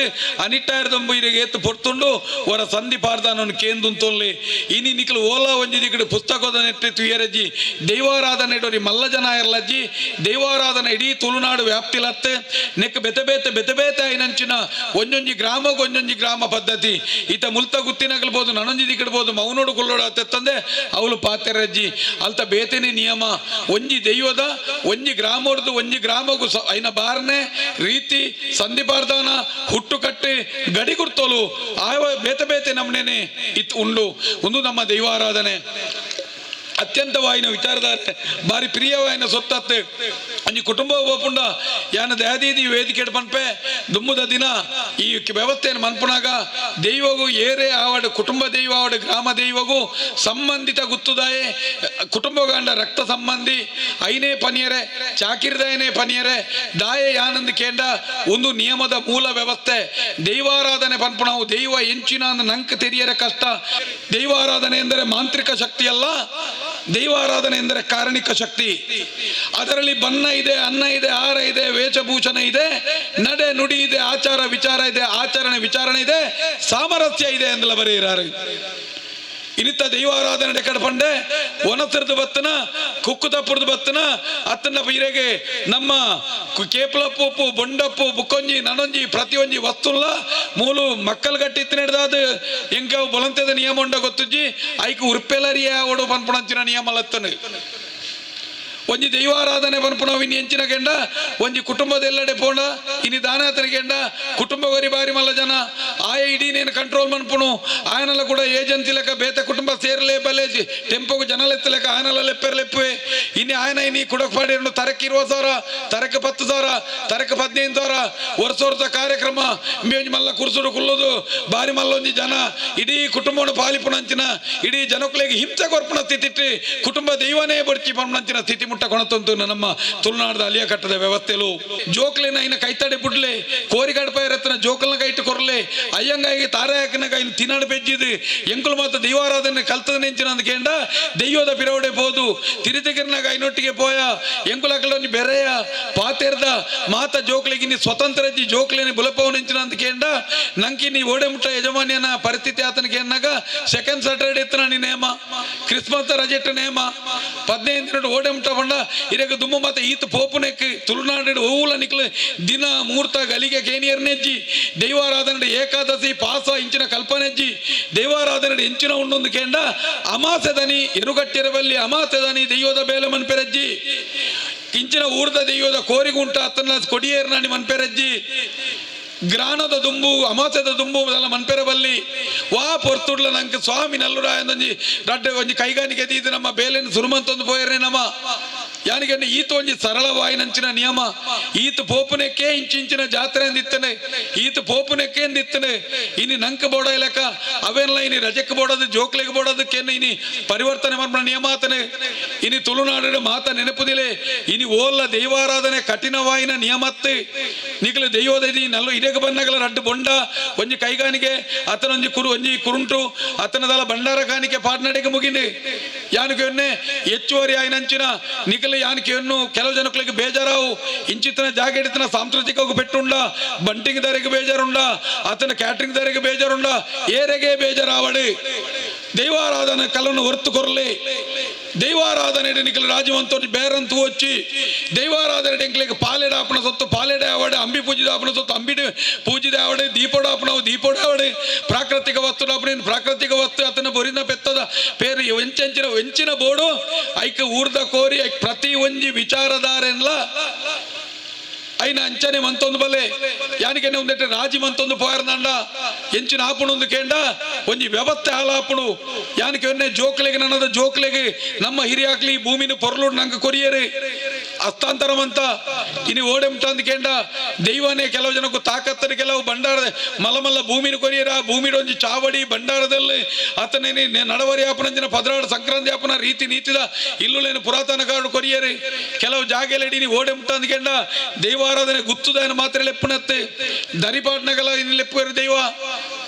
ಅನಿಟ್ಟಾರ್ದಂಬು ಇರೆಗೆ ಎತ್ತು ಪೊರ್ತುಂಡು ಹೊರ ಸಂಧಿ ಪಾರ್ದಾನನ್ನು ಕೇಂದುಂತೊಲ್ಲಿ ಇನಿ ನಿಕ್ಲು ಓಲಾ ಒಂಜಿ ದಿಕ್ಕಡು ಪುಸ್ತಕದ ನೆಟ್ಟಿ ತುಯರಜ್ಜಿ ದೈವಾರಾಧನೆ ಇಡೋರಿ ಮಲ್ಲ ಜನ ಇರ್ಲಜ್ಜಿ ದೈವಾರಾಧನೆ ಇಡೀ ತುಳುನಾಡು ವ್ಯಾಪ್ತಿಲತ್ತೆ ನೆಕ್ ಬೆತೆ ಬೇತೆ ಬೆತೆ ಬೇತೆ ಐನಂಚಿನ ಒಂಜೊಂಜಿ ಗ್ರಾಮಕ್ಕೆ ಒಂಜೊಂಜಿ ಗ್ರಾಮ ಪದ್ಧತಿ ಈತ ಮುಲ್ತ ಗುತ್ತಿನಗಲ್ಬೋದು ನನೊಂಜಿ ದಿಕ್ಕಿಡ್ಬೋದು ಮೌನೋಡು ಕೊಲ್ಲೋಡು ಅತ್ತಂದೆ ಅವಳು ಪಾತೆರಜ್ಜಿ ಅಲ್ತ ಬೇತೆನೆ ನಿಯಮ. ಒಂಜಿ ದೈವದ, ಒಂಜಿ ಗ್ರಾಮೋಡ್ದು ಒಂಜಿ ಗ್ರಾಮಗು ಐನ ಬಾರನೆ, ರೀತಿ, ಸಂಧಿ ಬಾರ್ದಾನ ಹುಟ್ಟು ಕಟ್ಟಿ, ಗಡಿ ಗುರ್ತೋಲು ಆವ ಬೇತೆ ಬೇತೆ ನಮ್ನೇನೆ ಇತ್ತು ಉಂಡು. ಒಂದು ನಮ್ಮ ದೈವಾರಾಧನೆ. ಅತ್ಯಂತವಾಯಿನ ವಿಚಾರಧಾರೆ ಬಾರಿ ಪ್ರಿಯವಾಯಿನ ಸೊತ್ತತ್ತೆ. ಅಂಜಿ ಕುಟುಂಬ ಒಪ್ಪುಂಡ, ಯಾನ ದಯಾದೀದಿ ವೇದಿಕೆ ಮನ್ಪೆ, ದುಮ್ಮದ ದಿನ ಈ ವ್ಯವಸ್ಥೆಯನ್ನು ಮನ್ಪುನಾಗ ದೈವಗು ಏರೆ ಆವಡ, ಕುಟುಂಬ ದೈವ ಗ್ರಾಮ ದೈವಗು ಸಂಬಂಧಿತ ಗುತ್ತುದಾಯೆ ಕುಟುಂಬ ಗಂಡ ರಕ್ತ ಸಂಬಂಧಿ, ಐನೇ ಪನಿಯರೆ, ಚಾಕಿರ್ದಾಯನೇ ಪನಿಯರೆ, ದಾಯೆ ಯಾನಂದ್ ಕೇಂದ್ರ ಒಂದು ನಿಯಮದ ಮೂಲ ವ್ಯವಸ್ಥೆ. ದೈವಾರಾಧನೆ ಪನ್ಪು ದೈವ ಎಂಚಿನ ನಂಕ ತೆರಿಯರೆ ಕಷ್ಟ. ದೈವಾರಾಧನೆ ಎಂದರೆ ಮಾಂತ್ರಿಕ ಶಕ್ತಿ ಅಲ್ಲ ದೈವಾರಾಧನೆ ಎಂದರೆ ಕಾರಣಿಕ ಶಕ್ತಿ. ಅದರಲ್ಲಿ ಬಣ್ಣ ಇದೆ, ಅನ್ನ ಇದೆ, ಆಹಾರ ಇದೆ, ವೇಷಭೂಷಣ ಇದೆ, ನಡೆ ನುಡಿ ಇದೆ, ಆಚಾರ ವಿಚಾರ ಇದೆ, ಆಚರಣೆ ವಿಚಾರಣೆ ಇದೆ, ಸಾಮರಸ್ಯ ಇದೆ ಎಂದೆಲ್ಲ ಬರೆಯಿರಾರು ಇನಿತ ದೈವಾರಾಧನೆ ಕಡ್ಪಂಡೆ ಒನಸರ್ದು ಬತ್ತನ ಕುಕ್ಕು ತಪ್ಪುರ್ದು ಬತ್ತನ ಅತ್ತನ ಇರೆಗೆ ನಮ್ಮ ಕೇಪಲಪ್ಪು ಬೊಂಡಪ್ಪು, ಬುಕ್ಕೊಂಜಿ ನನೊಂಜಿ ಪ್ರತಿಯೊಂಜಿ ವಸ್ತುಲ್ಲ, ಮೂಲು ಮಕ್ಕಳು ಗಟ್ಟಿ ಹಿಡ್ದಾದ ಎಂಕ ಬೊಲಂತೆದ ನಿಯಮ ಉಂಡ ಗೊತ್ತಿಜ್ಜಿ? ಐಕು ಉರ್ಪೆಲರಿಯ ಓಡು ಪನ್ಪುಣಂಚಿನ ನಿಯಮ ಲತ್ತನು ಒಂಜಿ ದೈವಾರಾಧನೆ ಬನ್ಪುಣ ಇನ್ನು ಎಂಚಿನ ಕೆಂಡ, ಒಂಜಿ ಕುಟುಂಬದೆಲ್ಲಡೆ ಪೋಂಡ ಇನಿ ದಾನ ಕೆಂಡ, ಕುಟುಂಬ ವರಿ ಬಾರಿ ಮಲ್ಲ ಜನ. ಇಡೀ ನೇನು ಕಂಟ್ರೋಲ್ ಮನ್ಪುಣು. ಆಯನಲ್ಲ ಕೂಡ ಏಜೆನ್ಸಿ ಲೆಕ್ಕ ಬೇತೆ ಕುಟುಂಬ ಸೇರ್ಲೆ ಬಲ್ಲೆ ಟೆಂಪೋಗು ಜನಲೆತ್ತ ಲೆಕ್ಕ ಆಯನಲ್ಲ ಲೆಪ್ಪೆರ್ ಲೆಪ್ಪೆ ಇನ್ನು ಆಯನ ಇನಿ ಕುಡಕ್ ಪಾಡಿರು ತರಕ್ಕೆ ಇರುವ ಸಾವಿರ ತರಕ್ಕೆ ಪತ್ತು ಸಾವಿರ ತರಕ್ಕೆ ಹದಿನೈದು ಸಾವಿರ. ವರ್ಷ ವರ್ಷ ಕಾರ್ಯಕ್ರಮ. ಮೇಜ್ ಮಲ್ಲ ಕುರ್ಸುಡು ಕುಲ್ಲೋದು. ಬಾರಿ ಮಲ್ಲ ಒಂಜಿ ಜನ. ಇಡೀ ಕುಟುಂಬವನ್ನು ಪಾಲಿಪುಣಂಚಿನ ಇಡೀ ಜನಕ್ಕಳಿಗೆ ಹಿಂಸೆ ಕೊರ್ಪುಣ ಸ್ಥಿತಿ ಕುಟುಂಬ ದೈವನೇ ಬಡ್ಚಿ ಪಣ್ಣಂಚಿನ ಸ್ಥಿತಿ ಮುಟ್ಟ ಕೊಣತಂತು ನಮ್ಮ ತುಳುನಾಡದ ಅಲಿಯ ಕಟ್ಟದ ವ್ಯವಸ್ಥೆಲು. ಜೋಕ್ಲಿನ ಇನ್ನ ಕೈತಡೆ ಬಿಡ್ಲೆ ಕೋರಿಗಾಡ್ ಇರತ್ತಿನ ಜೋಕಲ್ನ ಕೈಟ್ಟು ಕೊರ್ಲೆ. ಅಯ್ಯಂಗಾಗಿ ತಾರೆ ಹಾಕಿನಾಗ ಇನ್ನು ತಿನ್ನಾಡು ಬೆಜ್ಜಿದು. ಎಂಕುಲು ಮಾತ್ರ ದೈವಾರಾಧನೆ ಕಲ್ತದ ನೆಂಚಿನ ಅಂದ ಕೇಂಡ ದೈವದ ಪಿರವಡೆ ಬೋದು. ತಿರುತಿಗಿರ್ನಾಗ ಐನೊಟ್ಟಿಗೆ ಪೋಯ. ಎಂಕುಲಕಲೊಂದು ಬೆರೆಯ. ಪಾತೆರ್ದ. ಮಾತ ಜೋಕ್ಲಿಗೆ ನೀ ಸ್ವತಂತ್ರ ಇದ್ದಿ. ಜೋಕ್ಲಿನ ಬುಲಪವು ನೆಂಚಿನ ಅಂತ ಕೇಂಡ ನಂಕಿ ನೀ ಓಡೆ ಮುಟ್ಟ ಯಜಮಾನಿಯನ ಪರಿಸ್ಥಿತಿ ಆತನ ಸೆಕೆಂಡ್ ಸಾಟರ್ಡೆ ಇತ್ತು ನೀ ನೇಮ. ಕ್ರಿಸ್ಮಸ್ ರಜೆಟ್ ನೇಮ. ಪದಿನೈದು ದಿನ ಓಡೆ ಮುಟ್ಟ ಬಂಡ ಇರಗ ದುಮ್ಮ ಮತ್ತೆ ಈತ ಪೋಪುನೆಕ್ ತುಳುನಾಡು ಹೂವುಲ ನಿಕ್ಲು ದಿನ ಮೂರ್ತ ಗಲಿಗೆ ಕೇನಿಯರ್ನೆಜ್ಜಿ ದೈವಾರಾಧನೆ ಏಕಾದಶಿ, ಪಾಸ, ಇಂಚಿನ ಕಲ್ಪನೆಜ್ಜಿ ದೇವಾರಾಧನೆಡೆ ಇಂಚಿನ ಉಂಡೊಂದು ಕೇಂಡ ಅಮಾಸೆದನಿ ಎರುಗಟ್ಟಿರಬಲ್ಲಿ ಅಮಾಸೆದನಿ ದೈವದ ಬೇಲೆ ಮನ್ಪೆರಜ್ಜಿ. ಕಿಂಚಿನ ಊರ್ದ ದೈವದ ಕೋರಿಗುಂಟ ಅತ್ತನ ಕೊಡಿಯೇರ್ನಾಣಿ ಮನ್ಪೆರಜ್ಜಿ. ಗ್ರಾನದ ದುಂಬು ಅಮಾಸದ ದುಂಬು ಅದೆಲ್ಲ ಮನ್ಪೆರಬಲ್ಲಿ ವಾ ಪೊರ್ತುಡ್ಲ ನಂಗೆ ಸ್ವಾಮಿ ನಲ್ಲುರಾಯಂದೊಂಜಿ ರಡ್ಡೆ ಒಂಜಿ ಕೈಗಾನಿಕೆ ದೀದು ನಮ್ಮ ಬೇಲೆನ ಸುರುಮಂತೊಂದು ಪೋಯರ್ನೆ ನಮ್ಮ ಯಾನಿಗೆ ಈತ ಒಂಜಿ ಸರಳವಾಯಿನಂಚಿನ ನಿಯಮ, ಈತ ಪೋಪುನೆಕ್ಕೆ ಇಂಚಿಂಚಿನ ಜಾತ್ರೆ ಅಂದಿತ್ತನೆ ಈತ ಪೋಪುನೆಕ್ಕೆ ಅಂದಿತ್ತನೆ ಇನಿ ನಂಕ ಬೋಡ ಲೆಕ್ಕ ಅವೆಲ್ಲ ಇನಿ ರಜಕ್ಕೆ ಬೋಡದು, ಜೋಕ್ಲಿಗೆ ಬೋಡೋದಕ್ಕೇನು ಇನಿ ಪರಿವರ್ತನೆ ಮಾಡ್ಬಿಡ ನಿಯಮ ಆತನೆ. ಇನಿ ತುಳುನಾಡಿನ ಮಾತ ನೆನಪುದಿಲೆ, ಇನಿ ಓಲ್ಲ ದೈವಾರಾಧನೆ ಕಠಿಣವಾಯಿನ ನಿಯಮತ್ತೆ ನಿಗಲು ದೈವೋದಿ ನಲ್ಲು ಇದೇಗ ಬನ್ನಗಲ ರಡ್ಡು ಬೊಂಡ, ಒಂಜಿ ಕೈಗಾನಿಗೆ ಅತನೊಂಜಿ ಕುರು, ಒಂಜಿ ಕುರುಂಟು ಅತನದಲ ಭಂಡಾರ ಕಾಣಿಕೆ ಪಾಟ್ನಾಡಿಗೆ ಮುಗಿನಿ. ಯಾನಿಗೆ ಹೆಚ್ಚುವರಿ ಆಯ್ನಂಚಿನ ನಿಖಿಲ ಯಾನಿಕೆಯನ್ನು ಕೆಲವು ಜನಗಳಿಗೆ ಬೇಜಾರಾವು ಇಂಚಿತನ ಜಾಗ ಹಿಡಿತನ ಸಾಂಸ್ಕೃತಿಕ ಪೆಟ್ಟುಂಡ ಬಂಟಿಂಗ್ ದಾರಿಗೆ ಬೇಜಾರುಂಡ ಅತನ ಕ್ಯಾಟ್ರಿಂಗ್ ದಾರಿಗೆ ಬೇಜಾರುಂಡ ಏರೆಗೆ ಬೇಜಾರಾವಡು ದೈವಾರಾಧನೆ ಕಲನ್ನು ಹೊರ್ತು ಕೊರಲೆ ದೈವಾರಾಧನೆ ಎಂಕ್ಲೆ ರಾಜವಂತ ಬೇರಂತು ವಚ್ಚಿ ದೈವಾರಾಧನೆ ಎಂಕ್ಲೆಗೆ ಪಾಲೆಡಾಪಣ ಸೊತ್ತು ಪಾಲೆಡಾವಡೆ ಅಂಬಿ ಪೂಜಿದಾಪಣ ಸೊತ್ತು ಅಂಬಿ ಪೂಜಿದಾವಡೆ ದೀಪೋಡಾಪಣ ದೀಪೋಡಾವಡೆ ಪ್ರಾಕೃತಿಕ ವಸ್ತುಡಾಪಣೆ ಪ್ರಾಕೃತಿಕ ವಸ್ತು ಆತನ ಬೊರಿನ ಪೆತ್ತದ ಪೇರು ಎಂಚೆಂಚಿನ ವೆಂಚಿನ ಬೋಡು ಐಕ ಊರ್ದ ಕೋರಿ ಐಕ್ ಪ್ರತಿ ಒಂಜಿ ವಿಚಾರಧಾರೆನ್ಲ ಐನ ಅಂಚನೆ ಮಂತೊಂದು మంతొందు బలే యానికనే ರಾಜಿ ಮಂತೊಂದು మంతొందు పోయారనండ ಎಂಚಿನ ఆపుడు ఉందుకేంಡ ಒಂಜಿ ವ್ಯವಸ್ಥೆ ಹಾಳಾಪುಡು ಯಾನಕ್ಕೆ ಒನ್ನೆ ಜೋಕ್ಲೆಗೆ ನನ್ನದ ಜೋಕ್ಲೆಗೆ ನಮ್ಮ ಹಿರಿಯಾಗ್ಲಿ ಭೂಮಿನ ಪೊರ್ಲುಡು ನಂಗೆ ಕೊರಿಯರಿ. ಹಸ್ತಾಂತರಂ ಅಂತ. ಇನಿ ಕೆಂಡ. ದೈವಾನೇ ಕೆಲವು ಜನಕ್ಕೆ ತಾಕತ್ತರಿ, ಕೆಲವು ಬಂಡಾರದ ಮಲಮಲ್ಲ ಭೂಮಿನ ಕೊರಿಯರ. ಭೂಮಿನ ಒಂಜಿ ಚಾವಡಿ ಬಂಡಾರದಲ್ಲಿ ಅತನೇ ನಡವರಿ ಆಪನಂಜಿನ ಪದರಾಡ ಸಂಕ್ರಾಂತಿ ಆಪನ ರೀತಿ ನೀತಿದ. ಇಲ್ಲುಲೇನು ಪುರಾತನ ಕಾರಣ ಕೊರಿಯರಿ. ಕೆಲವು ಜಾಗೆಲೆಡಿ ನೀವು ಓಡೆಮ್ಟಂದ್ಕೇಂಡ ದೈವ ದೈವಾರಾಧನೆ ಗುತ್ತುದಾಯನ ಮಾತ್ರ ಲೆಪ್ಪನತ್ತೆ. ದರಿಪಾಟ್ನಗಲ ಇನ್ನು ಲೆಪ್ಪ ದೈವ.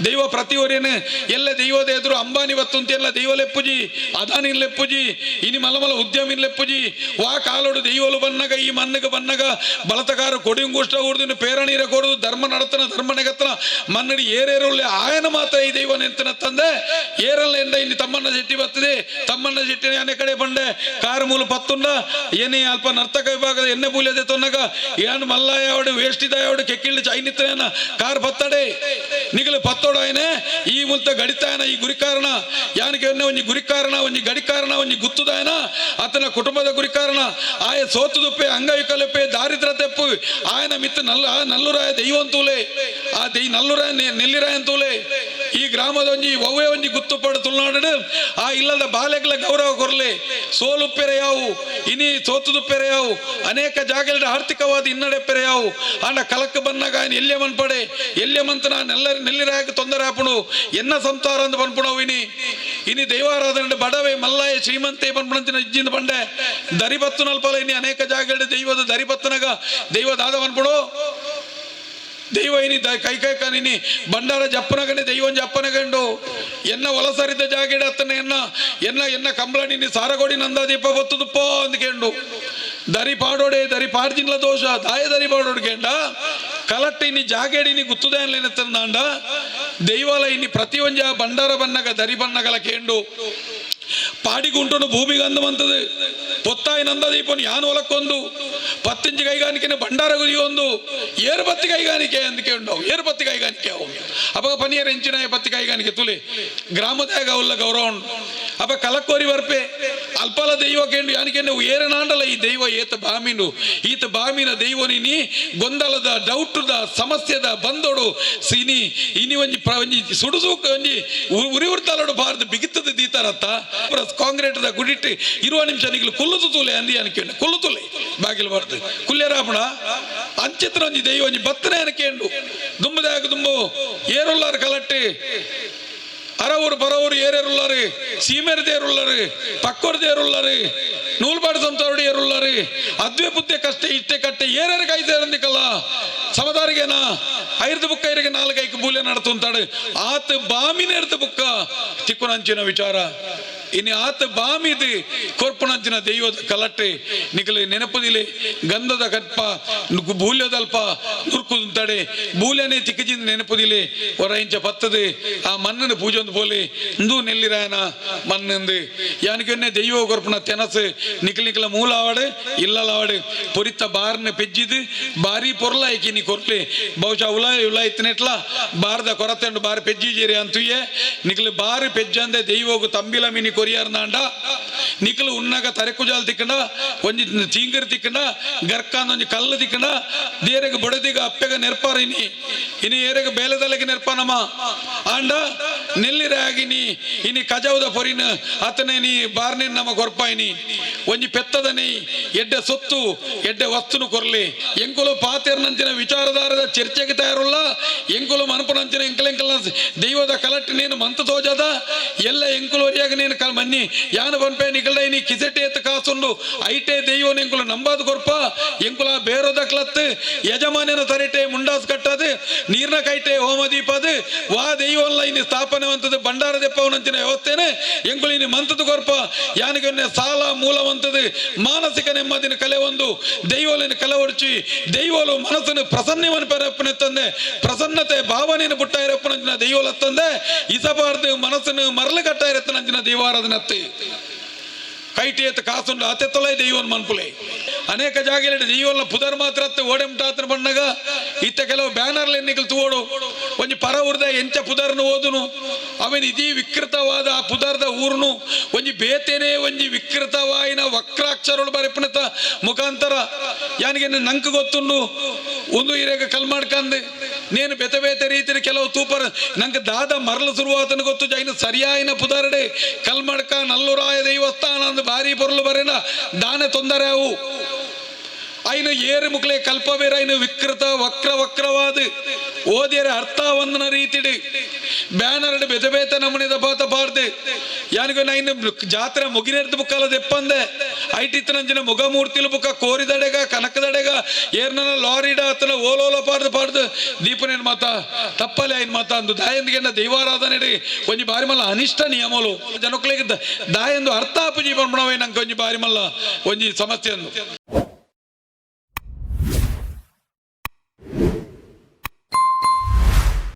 ದೈವ ಪ್ರತಿವರೇನು ಎಲ್ಲ ದೈವದ ಎದುರು ಅಂಬಾನಿ ಅಂತೆಲ್ಲ ದೈವ ಲೆಪ್ಪುಜಿ ಅದಾನಿ ಲೆಪ್ಪುಜಿ ಇನಿ ಮಲಮಲ ಉದ್ಯಮಿ ಲೆಪ್ಪುಜಿ ವಾ ಕಾಲೋಡು ದೈವಲು ಬನ್ನಗ ಈ ಮನ್ನಗ ಬನ್ನಗ ಬಲತಗಾರ ಕೊಡಿಂಗುಷ್ಟ ಊರ್ದಿನ ಪೇರಣೀರ ಕೊಡುದು, ಧರ್ಮ ನಡತನ, ಧರ್ಮ ನೆಗತನ, ಮನ್ನಡಿ ಏರೇರುಳ್ಳೆ ಆಯನ ಮಾತ್ರ ಈ ದೈವ ನಿಂತನ ತಂದೆ ಏರಲ್ಲ ಎಂದ ಇನ್ನು ತಮ್ಮಣ್ಣ ಶೆಟ್ಟಿ ಬರ್ತದೆ, ತಮ್ಮಣ್ಣ ಶೆಟ್ಟಿ ಆನೆ ಕಡೆ ಬಂಡೆ ಕಾರು ಮೂಲ ಪತ್ತುಂಡ ಏನೇ ಅಲ್ಪ ನರ್ತಕ ವಿಭಾಗದ ಎಣ್ಣೆ ಬೂಲಿಯದೆ ತೊನ್ನಗ, ಏನ್ ಮಲ್ಲ ಯಾವಡು ವೇಷ್ಟಿದ ಯಾವಡು ಕೆಕ್ಕಿಳ್ಳಿ ಕಾರ್ ಪತ್ತಡೆ ನಿಗಲು ಏನೇ? ಈ ಮುಂತ ಗಡಿತಾಯನ ಈ ಗುರಿ ಕಾರಣ ಯಾನಿಗೆ ಒಂದು ಗುರಿ ಕಾರಣ ಒಂಜಿ ಗಡಿ ಕಾರಣ ಒಂಜಿ ಗುತ್ತುದಾಯನ ಆತನ ಕುಟುಂಬದ ಗುರಿ ಕಾರಣ ಆಯ ಸೋತುದುಪ್ಪೆ ಅಂಗವಿಕಲಪ್ಪೆ ದಾರಿದ್ರತೆಪ್ಪು ಆಯನ ಮಿತ್ತ ನಲ್ಲ, ನಲ್ಲುರಾಯ ದೈವಂತೂಲೆ. ಆ ದೈ ನಲ್ಲುರಾಯ ನೆಲ್ಲಿರಾಯಂತೂಲೆ. ಈ ಗ್ರಾಮದ ಒಂಜಿ ಒವ್ವೆ ಒಂಜಿ ಗುತ್ತುಪಡು ತುಳುನಾಡು ಆ ಇಲ್ಲದ ಬಾಲೆಗಳ ಗೌರವ ಕೊರಲೆ. ಸೋಲು ಪೆರೆಯಾವು ಇನಿ ಸೋತುದು ಪೆರೆಯಾವು ಅನೇಕ ಜಾಗಗಳ ಆರ್ಥಿಕವಾದ ಹಿನ್ನಡೆ ಪೆರೆಯಾವು ಅಂಡ ಕಲಕ್ಕೆ ಬಂದಾಗ ಎಲ್ಲೆ ಮನ್ಪಡೆ ಎಲ್ಲೆ ಮಂತನ ನೆಲ್ಲ ನೆಲ್ಲಿರಾಯಕ್ಕೆ ತೊಂದರೆ ಆಪುಣು. ಎನ್ನ ಸಂಸಾರ ಅಂತ ಬಂದ್ಬಿಡೋ ಇನಿ? ಇನಿ ದೈವಾರಾಧನೆ ಬಡವೆ ಮಲ್ಲಾಯ ಶ್ರೀಮಂತೆ ಬಂದ್ಬಿಡಂತಿನ ಇಜ್ಜಿಂದ ಬಂಡೆ. ದರಿಬತ್ತು ನಲ್ಪಲ ಇನಿ ಅನೇಕ ಜಾಗಗಳ ದೈವದ ದರಿಪತ್ತನಾಗ ದೈವದಾದ ಬನ್ಪುಣು ದೈವ ಕೈ ಕೈ ಕಾನಿನಿ. ಬಂಡಾರ ಜಪ್ಪನಗನೆ ದೈವನ್ ಜಪ್ಪನಗಂಡು ಎನ್ನ ಒಲಸರಿದ್ದ ಜಾಗಿಡ ಎನ್ನ? ಎನ್ನ ಎನ್ನ ನಿನ್ನ ಸಾರಗೋಡಿ ನಂದ ದೀಪ ಬತ್ತುದುಪ್ಪ ಅಂದ್ಕಂಡು. ದರಿ ಪಾಡೋಡೆ, ದರಿ ಪಾಡ್ದಿನ್ಲ ದೋಷ, ದಾಯ ದರಿ ಪಾಡೋಡ್ಗೆಂಡ ಕಲಟ್ಟಿನಿ ಜಾಗೇಡಿನಿ ಗುತ್ತುದಾಯನ್ಲೇನತ್ತಂದಾಂಡ ದೈವಾಲ ಇನ್ನಿ ಪ್ರತಿ ಒಂಜ ಬಂಡಾರ ಬನ್ನಗ ದರಿ ಬನ್ನಗಲ ಕೇಂಡು. ಪಾಡಿಗುಂಟನು ಭೂಮಿಗೆ ಅಂದವಂತದು ಪೊತ್ತಾಯಿ ನಂದ ದೀಪನ್ ಯಾನು ಒಲಕ್ಕೊಂದು ಪತ್ತಿಂಚು ಕೈಗಾನಿಕೆ ಬಂಡಾರ ಒಂದು ಏರು ಪತ್ತಿ ಕೈಗಾನಿಕೆ ಅಂದಕ್ಕೆ ಉಂಡವು ಏರು ಪತ್ತಿ ಕೈಗಾನಿಕೆ ಅವು. ಅವಾಗ ಪನಿಯರ್ ಎಂಚಿನ ಪತ್ತಿ ಕೈಗಾನಿಕೆ ತುಲಿ. ಗ್ರಾಮದಾಗ ಕಲಕ್ಕೋರಿ ಬರ್ಪೆ ಅಲ್ಪಲ ದೈವ ಕೇಂಡು ಯಾನಿಕೆ ನಾವು ಏರನಾಂಡಲ ಈ ದೈವ ಏತ ಬಾಮಿನು. ಈತ ಬಾಮಿನ ದೈವನಿನಿ ಗೊಂದಲದ ಡೌಟದ ಸಮಸ್ಯೆದ ಬಂದೋಡು ಸಿನಿ. ಇನಿ ಒಂಜಿ ಒಂಜಿ ಸುಡುಸೂಕ ಒಂಜಿ ಉ- ಉರಿ ಉರ್ತಲೋಡು ಬಾರ್ದು ಬಿಗಿತದ ದೀತಾರತ್ತ. ಕಾಂಕ್ರೀಟ್ದ ಗುಡಿಟ್ಟು ಇರುವ ನಿಮಿಷ ನಿಗ್ಲು ಕುಲ್ಲುತು ತೂಲೆ ಅಂದಿ ಅನ್ಕೊಂಡು ಕುಲ್ಲುತುಲೆ ಬಾಗಿಲು ಬರ್ದು ಕುಲ್ಲೇರಾಪಣ ಅಂಚಿತ್ರ ಒಂಜಿ ದೈವ ಒಂಜಿ ಬತ್ತನೆ ಅನ್ಕೇಂಡು ದುಂಬದಾಗ ದುಂಬು, ಏರುಲ್ಲಾರ ಕಲಟ್ಟಿ. ಅರವರು ಬರವರು ಏರೇರುಳ್ಳಾರು ಸೀಮೆರದೇರುಳ್ಳಾರು ಪಕ್ಕೊರದೇರುಳ್ಳಾರು ನೂಲ್ಪಾಡು ಸಂತವಡಿ ಏರುಳ್ಳಾರು ಅದ್ವೆ ಬುದ್ಧಿ ಕಷ್ಟ, ಇಷ್ಟೇ ಕಟ್ಟೆ ಏರೇರು ಕೈತೇರಂದಿಕಲ್ಲ ಸಮದಾರಿಗೇನ ಐರ್ದು ಬುಕ್ಕ ಇರಿಗೆ ನಾಲ್ಕೈಕು ಬೂಲೆ ನಡ್ತುಂತಾಡು ಆತ ಬಾಮಿನ ಇರ್ದು ಬುಕ್ಕ ತಿಕ್ಕುನಂಚಿನ ವಿಚಾರ. ಇನ್ನು ಆತ ബാമിത് ಕೊರ್ಪುನಂಚಿನ ದೈವದ ಕಲಟ್ಟೆ ನಿಕಲು ನೆನಪುದಿಲೆ ಗಂಧದ ಕಲ್ಪ ನುಗ್ಗು ನುರ್ಕು ತಡೆ ಬೂಲೆನೆ ತಿಕ್ಕಜಿಂದ ನೆನಪುದಿಲೆ ಇಂಚ ಪತ್ತದು ಆ ಮಣ್ಣನ ಪೂಜೆ ಒಂದು ಬೋಲೆ ಇಂದು ನೆಲ್ಲಿರಾಯನ ಮಣ್ಣಂದು ಯಾನಿಕೊನ್ನೆ ದೈವ ಕೊರ್ಪುನ ತೆನಸು ನಿಕಲ್ ನಿಕಲ ಮೂಲ ಆವಡು ಇಲ್ಲಲ ಆವಡು ಪೊರಿತ ಬಾರ್ನ ಪೆಜ್ಜಿದು ಬಾರಿ ಪೊರ್ಲ ಐಕಿನಿ ಕೊರ್ಲೆ ಬಹುಶಃ ಉಲ ಉಲ ಇತ್ತಿನೆಟ್ಲ ಬಾರದ ಕೊರತೆಂಡು ಬಾರಿ ಪೆಜ್ಜಿಜೇರಿ ಅಂತುಯೇ ನಿಕಲು ಬಾರಿ ಪೆಜ್ಜಂದೆ ದೈವಗು ತಂಬಿಲ ಮಿನಿ ಕೊರಿಯಾರ್ನಾಂಡ ನಿಕಲು ಉನ್ನಗ ತರೆಕುಜಾಲ್ ತಿಕ್ಕಂಡ ಒಂಜಿ ಚೀಂಗರ್ ತಿಕ್ಕಂಡ ಗರ್ಕಾಂದ ಒಂಜಿ ಕಲ್ಲು ತಿಕ್ಕಂಡ ದೇರೆಗೆ ಬಡದಿಗ ಅಪ್ಪೆಗ ನೆರ್ಪಾರ ಇನಿ ಇನಿ ಏರೆಗ ಬೇಲೆದಲೆಗೆ ನೆರ್ಪಾನಮ್ಮ ಆಂಡ ನೆಲ್ಲಿರಾಗಿನಿ ಇನಿ ಕಜೌದ ಪೊರಿನ ಅತನೆ ನೀ ಬಾರ್ನೆ ನಮ್ಮ ಕೊರ್ಪಾಯಿನಿ ಒಂಜಿ ಪೆತ್ತದನಿ ಎಡ್ಡೆ ಸೊತ್ತು ಎಡ್ಡೆ ವಸ್ತುನು ಕೊರ್ಲಿ ಎಂಕುಲು ಪಾತೆರ್ನಂಚಿನ ವಿಚಾರಧಾರದ ಚರ್ಚೆಗೆ ತಯಾರುಲ್ಲ ಎಂಕುಲು ಮನಪುನಂಚಿನ ಎಂಕಲೆಂಕಲ ದೈವದ ಕಲಟ್ಟಿ ನೀನು ಮಂತ ತೋಜದ ಎಲ್ಲ ಎಂಕುಲು ನೀನು ಕಲ್ ಮನ್ನಿ ಬನ್ಪೆ ನಿಕಲ್ಡ ನೀ ಕಿಸೆಟೆ ಎತ್ತ ಕಾಸುಂಡು ಐಟೆ ದೈವನ ಎಂಕುಲು ನಂಬಾದು ಕೊರ್ಪ. ಎಂಕುಲ ಬೇರೋದ ಕ್ಲತ್ ಯಜಮಾನ್ಯನ ತರಿಟೆ ಮುಂಡಾಸ್ ಕಟ್ಟದು, ನೀರ್ನ ಕೈಟೆ ಹೋಮ ದೀಪದು, ವಾ ದೈವಲ್ಲ ಇನ್ನು ಸ್ಥಾಪನೆವಂತದ್ದು, ಭಂಡಾರ ದೆಪ್ಪವನಂಚಿನ ವ್ಯವಸ್ಥೆನೆ. ಎಂಕುಲು ಇನ್ನು ಮಂತದ ಕೊರ್ಪ. ಯಾನಿಗೆ ಸಾಲ ಮೂಲವಂತದು ಮಾನಸಿಕ ನೆಮ್ಮದಿನ ಕಲೆ ಒಂದು, ದೈವಲಿನ ಕಲೆ ಒಡ್ಚಿ, ದೈವಲು ಮನಸ್ಸನ್ನು ಪ್ರಸನ್ನವನ ತಂದೆ, ಪ್ರಸನ್ನತೆ ಭಾವನೆಯನ್ನು ಪುಟ್ಟ ಇರಪ್ಪನಂತಿನ ದೈವಲ ತಂದೆ, ಇಸಬಾರ್ದು ಮನಸ್ಸನ್ನು ಮರಳು ಕಟ್ಟ ಇರತ್ತನಂತಿನ ದೈವಾರಾಧನತ್ತೆ ಅತೆತ್ತಲೇ ದೈವನ್ ಮನ್ಪುಲೆ. ಅನೇಕ ಜಾಗದಲ್ಲಿ ದೈವಲ್ನ ಪುದರ್ ಮಾತ್ರ ಓಡೆಮ್ಟಾತನ ಬಣ್ಣಗ. ಇತ್ತ ಕೆಲವು ಬ್ಯಾನರ್ಲ ಎನ್ನಿಕಲ್ ತೂವೋಡು ಒಂಜಿ ಪರ ಉರ್ದ ಎಂಚ ಪುದರ್ನ ಓದುನು. ಅವನ್ ಇದೀ ವಿಕೃತವಾದ ಆ ಪುದರ್ದ ಊರ್ನು. ಒಂಜಿ ಬೇತೇನೆ ಒಂಜಿ ವಿಕೃತವಾಯಿನ ವಕ್ರಾಕ್ಷರಗಳು ಬರೆಪನತ ಮುಖಾಂತರ. ಯಾನಿಗೆ ನಂಕು ಗೊತ್ತುಂಡು ಒಂದು ಇರೇಗ ಕಲ್ ಮಾಡ್ಕಂದು నేను బెత బెత రీతిని ಕೆಲವು ತೂಪರ ನಂಗೆ ದಾದ ಮರಳು ಶುರುವಾತನ ಗೊತ್ತು ಜೈನ ಸರಿಯಾಯಿನ ಪುದರಡೆ ಕಲ್ಮಡ್ಕ ನಲ್ಲುರಾಯ ದೈವಸ್ಥಾನ ಅಂದ್ ಭಾರಿ ಪೊರ್ಲು ಬರೆನ ದಾನ ತೊಂದರೆ ಅವು ಐನು ಏರು ಮುಕ್ಲೆ ಕಲ್ಪ ಬೇರೆ ಐನು ವಿಕೃತ ವಕ್ರ ಬ್ಯಾನರ್ ಬೆದ ಬೇತ ನಮೂನೆದ ಪಾತ ಪಾಡ್ದೆ ಯಾನಿಗೆ ನೈನ್ ಜಾತ್ರೆ ಮುಗಿನೇರ್ದ ಬುಕ್ಕಲ್ಲ ದೆಪ್ಪಂದೆ. ಐಟಿತ್ತನಂಚಿನ ಮುಖಮೂರ್ತಿಲು ಬುಕ್ಕ ಕೋರಿದಡೆಗ ಕನಕದಡೆಗ ಏರ್ನ ಲಾರಿಡ ಅತ್ತನ ಓಲೋಲ ಪಾಡ್ದು ಪಾಡ್ದು ದೀಪನೇನು ಮಾತ, ತಪ್ಪಲೆ ಆಯ್ನ ಮಾತ ಅಂದು ದಾಯಂದಿಗೆ ದೈವಾರಾಧನೆ ಕೊಂಚ ಬಾರಿ ಮಲ್ಲ ಅನಿಷ್ಟ ನಿಯಮಲು. ಜನಕ್ಕಳಿಗೆ ದಾಯಂದು ಅರ್ಥ ಜೀವನ ನಂಗೆ ಕೊಂಚ ಬಾರಿ ಮಲ್ಲ ಒಂಜಿ ಸಮಸ್ಯೆ ಅಂದು.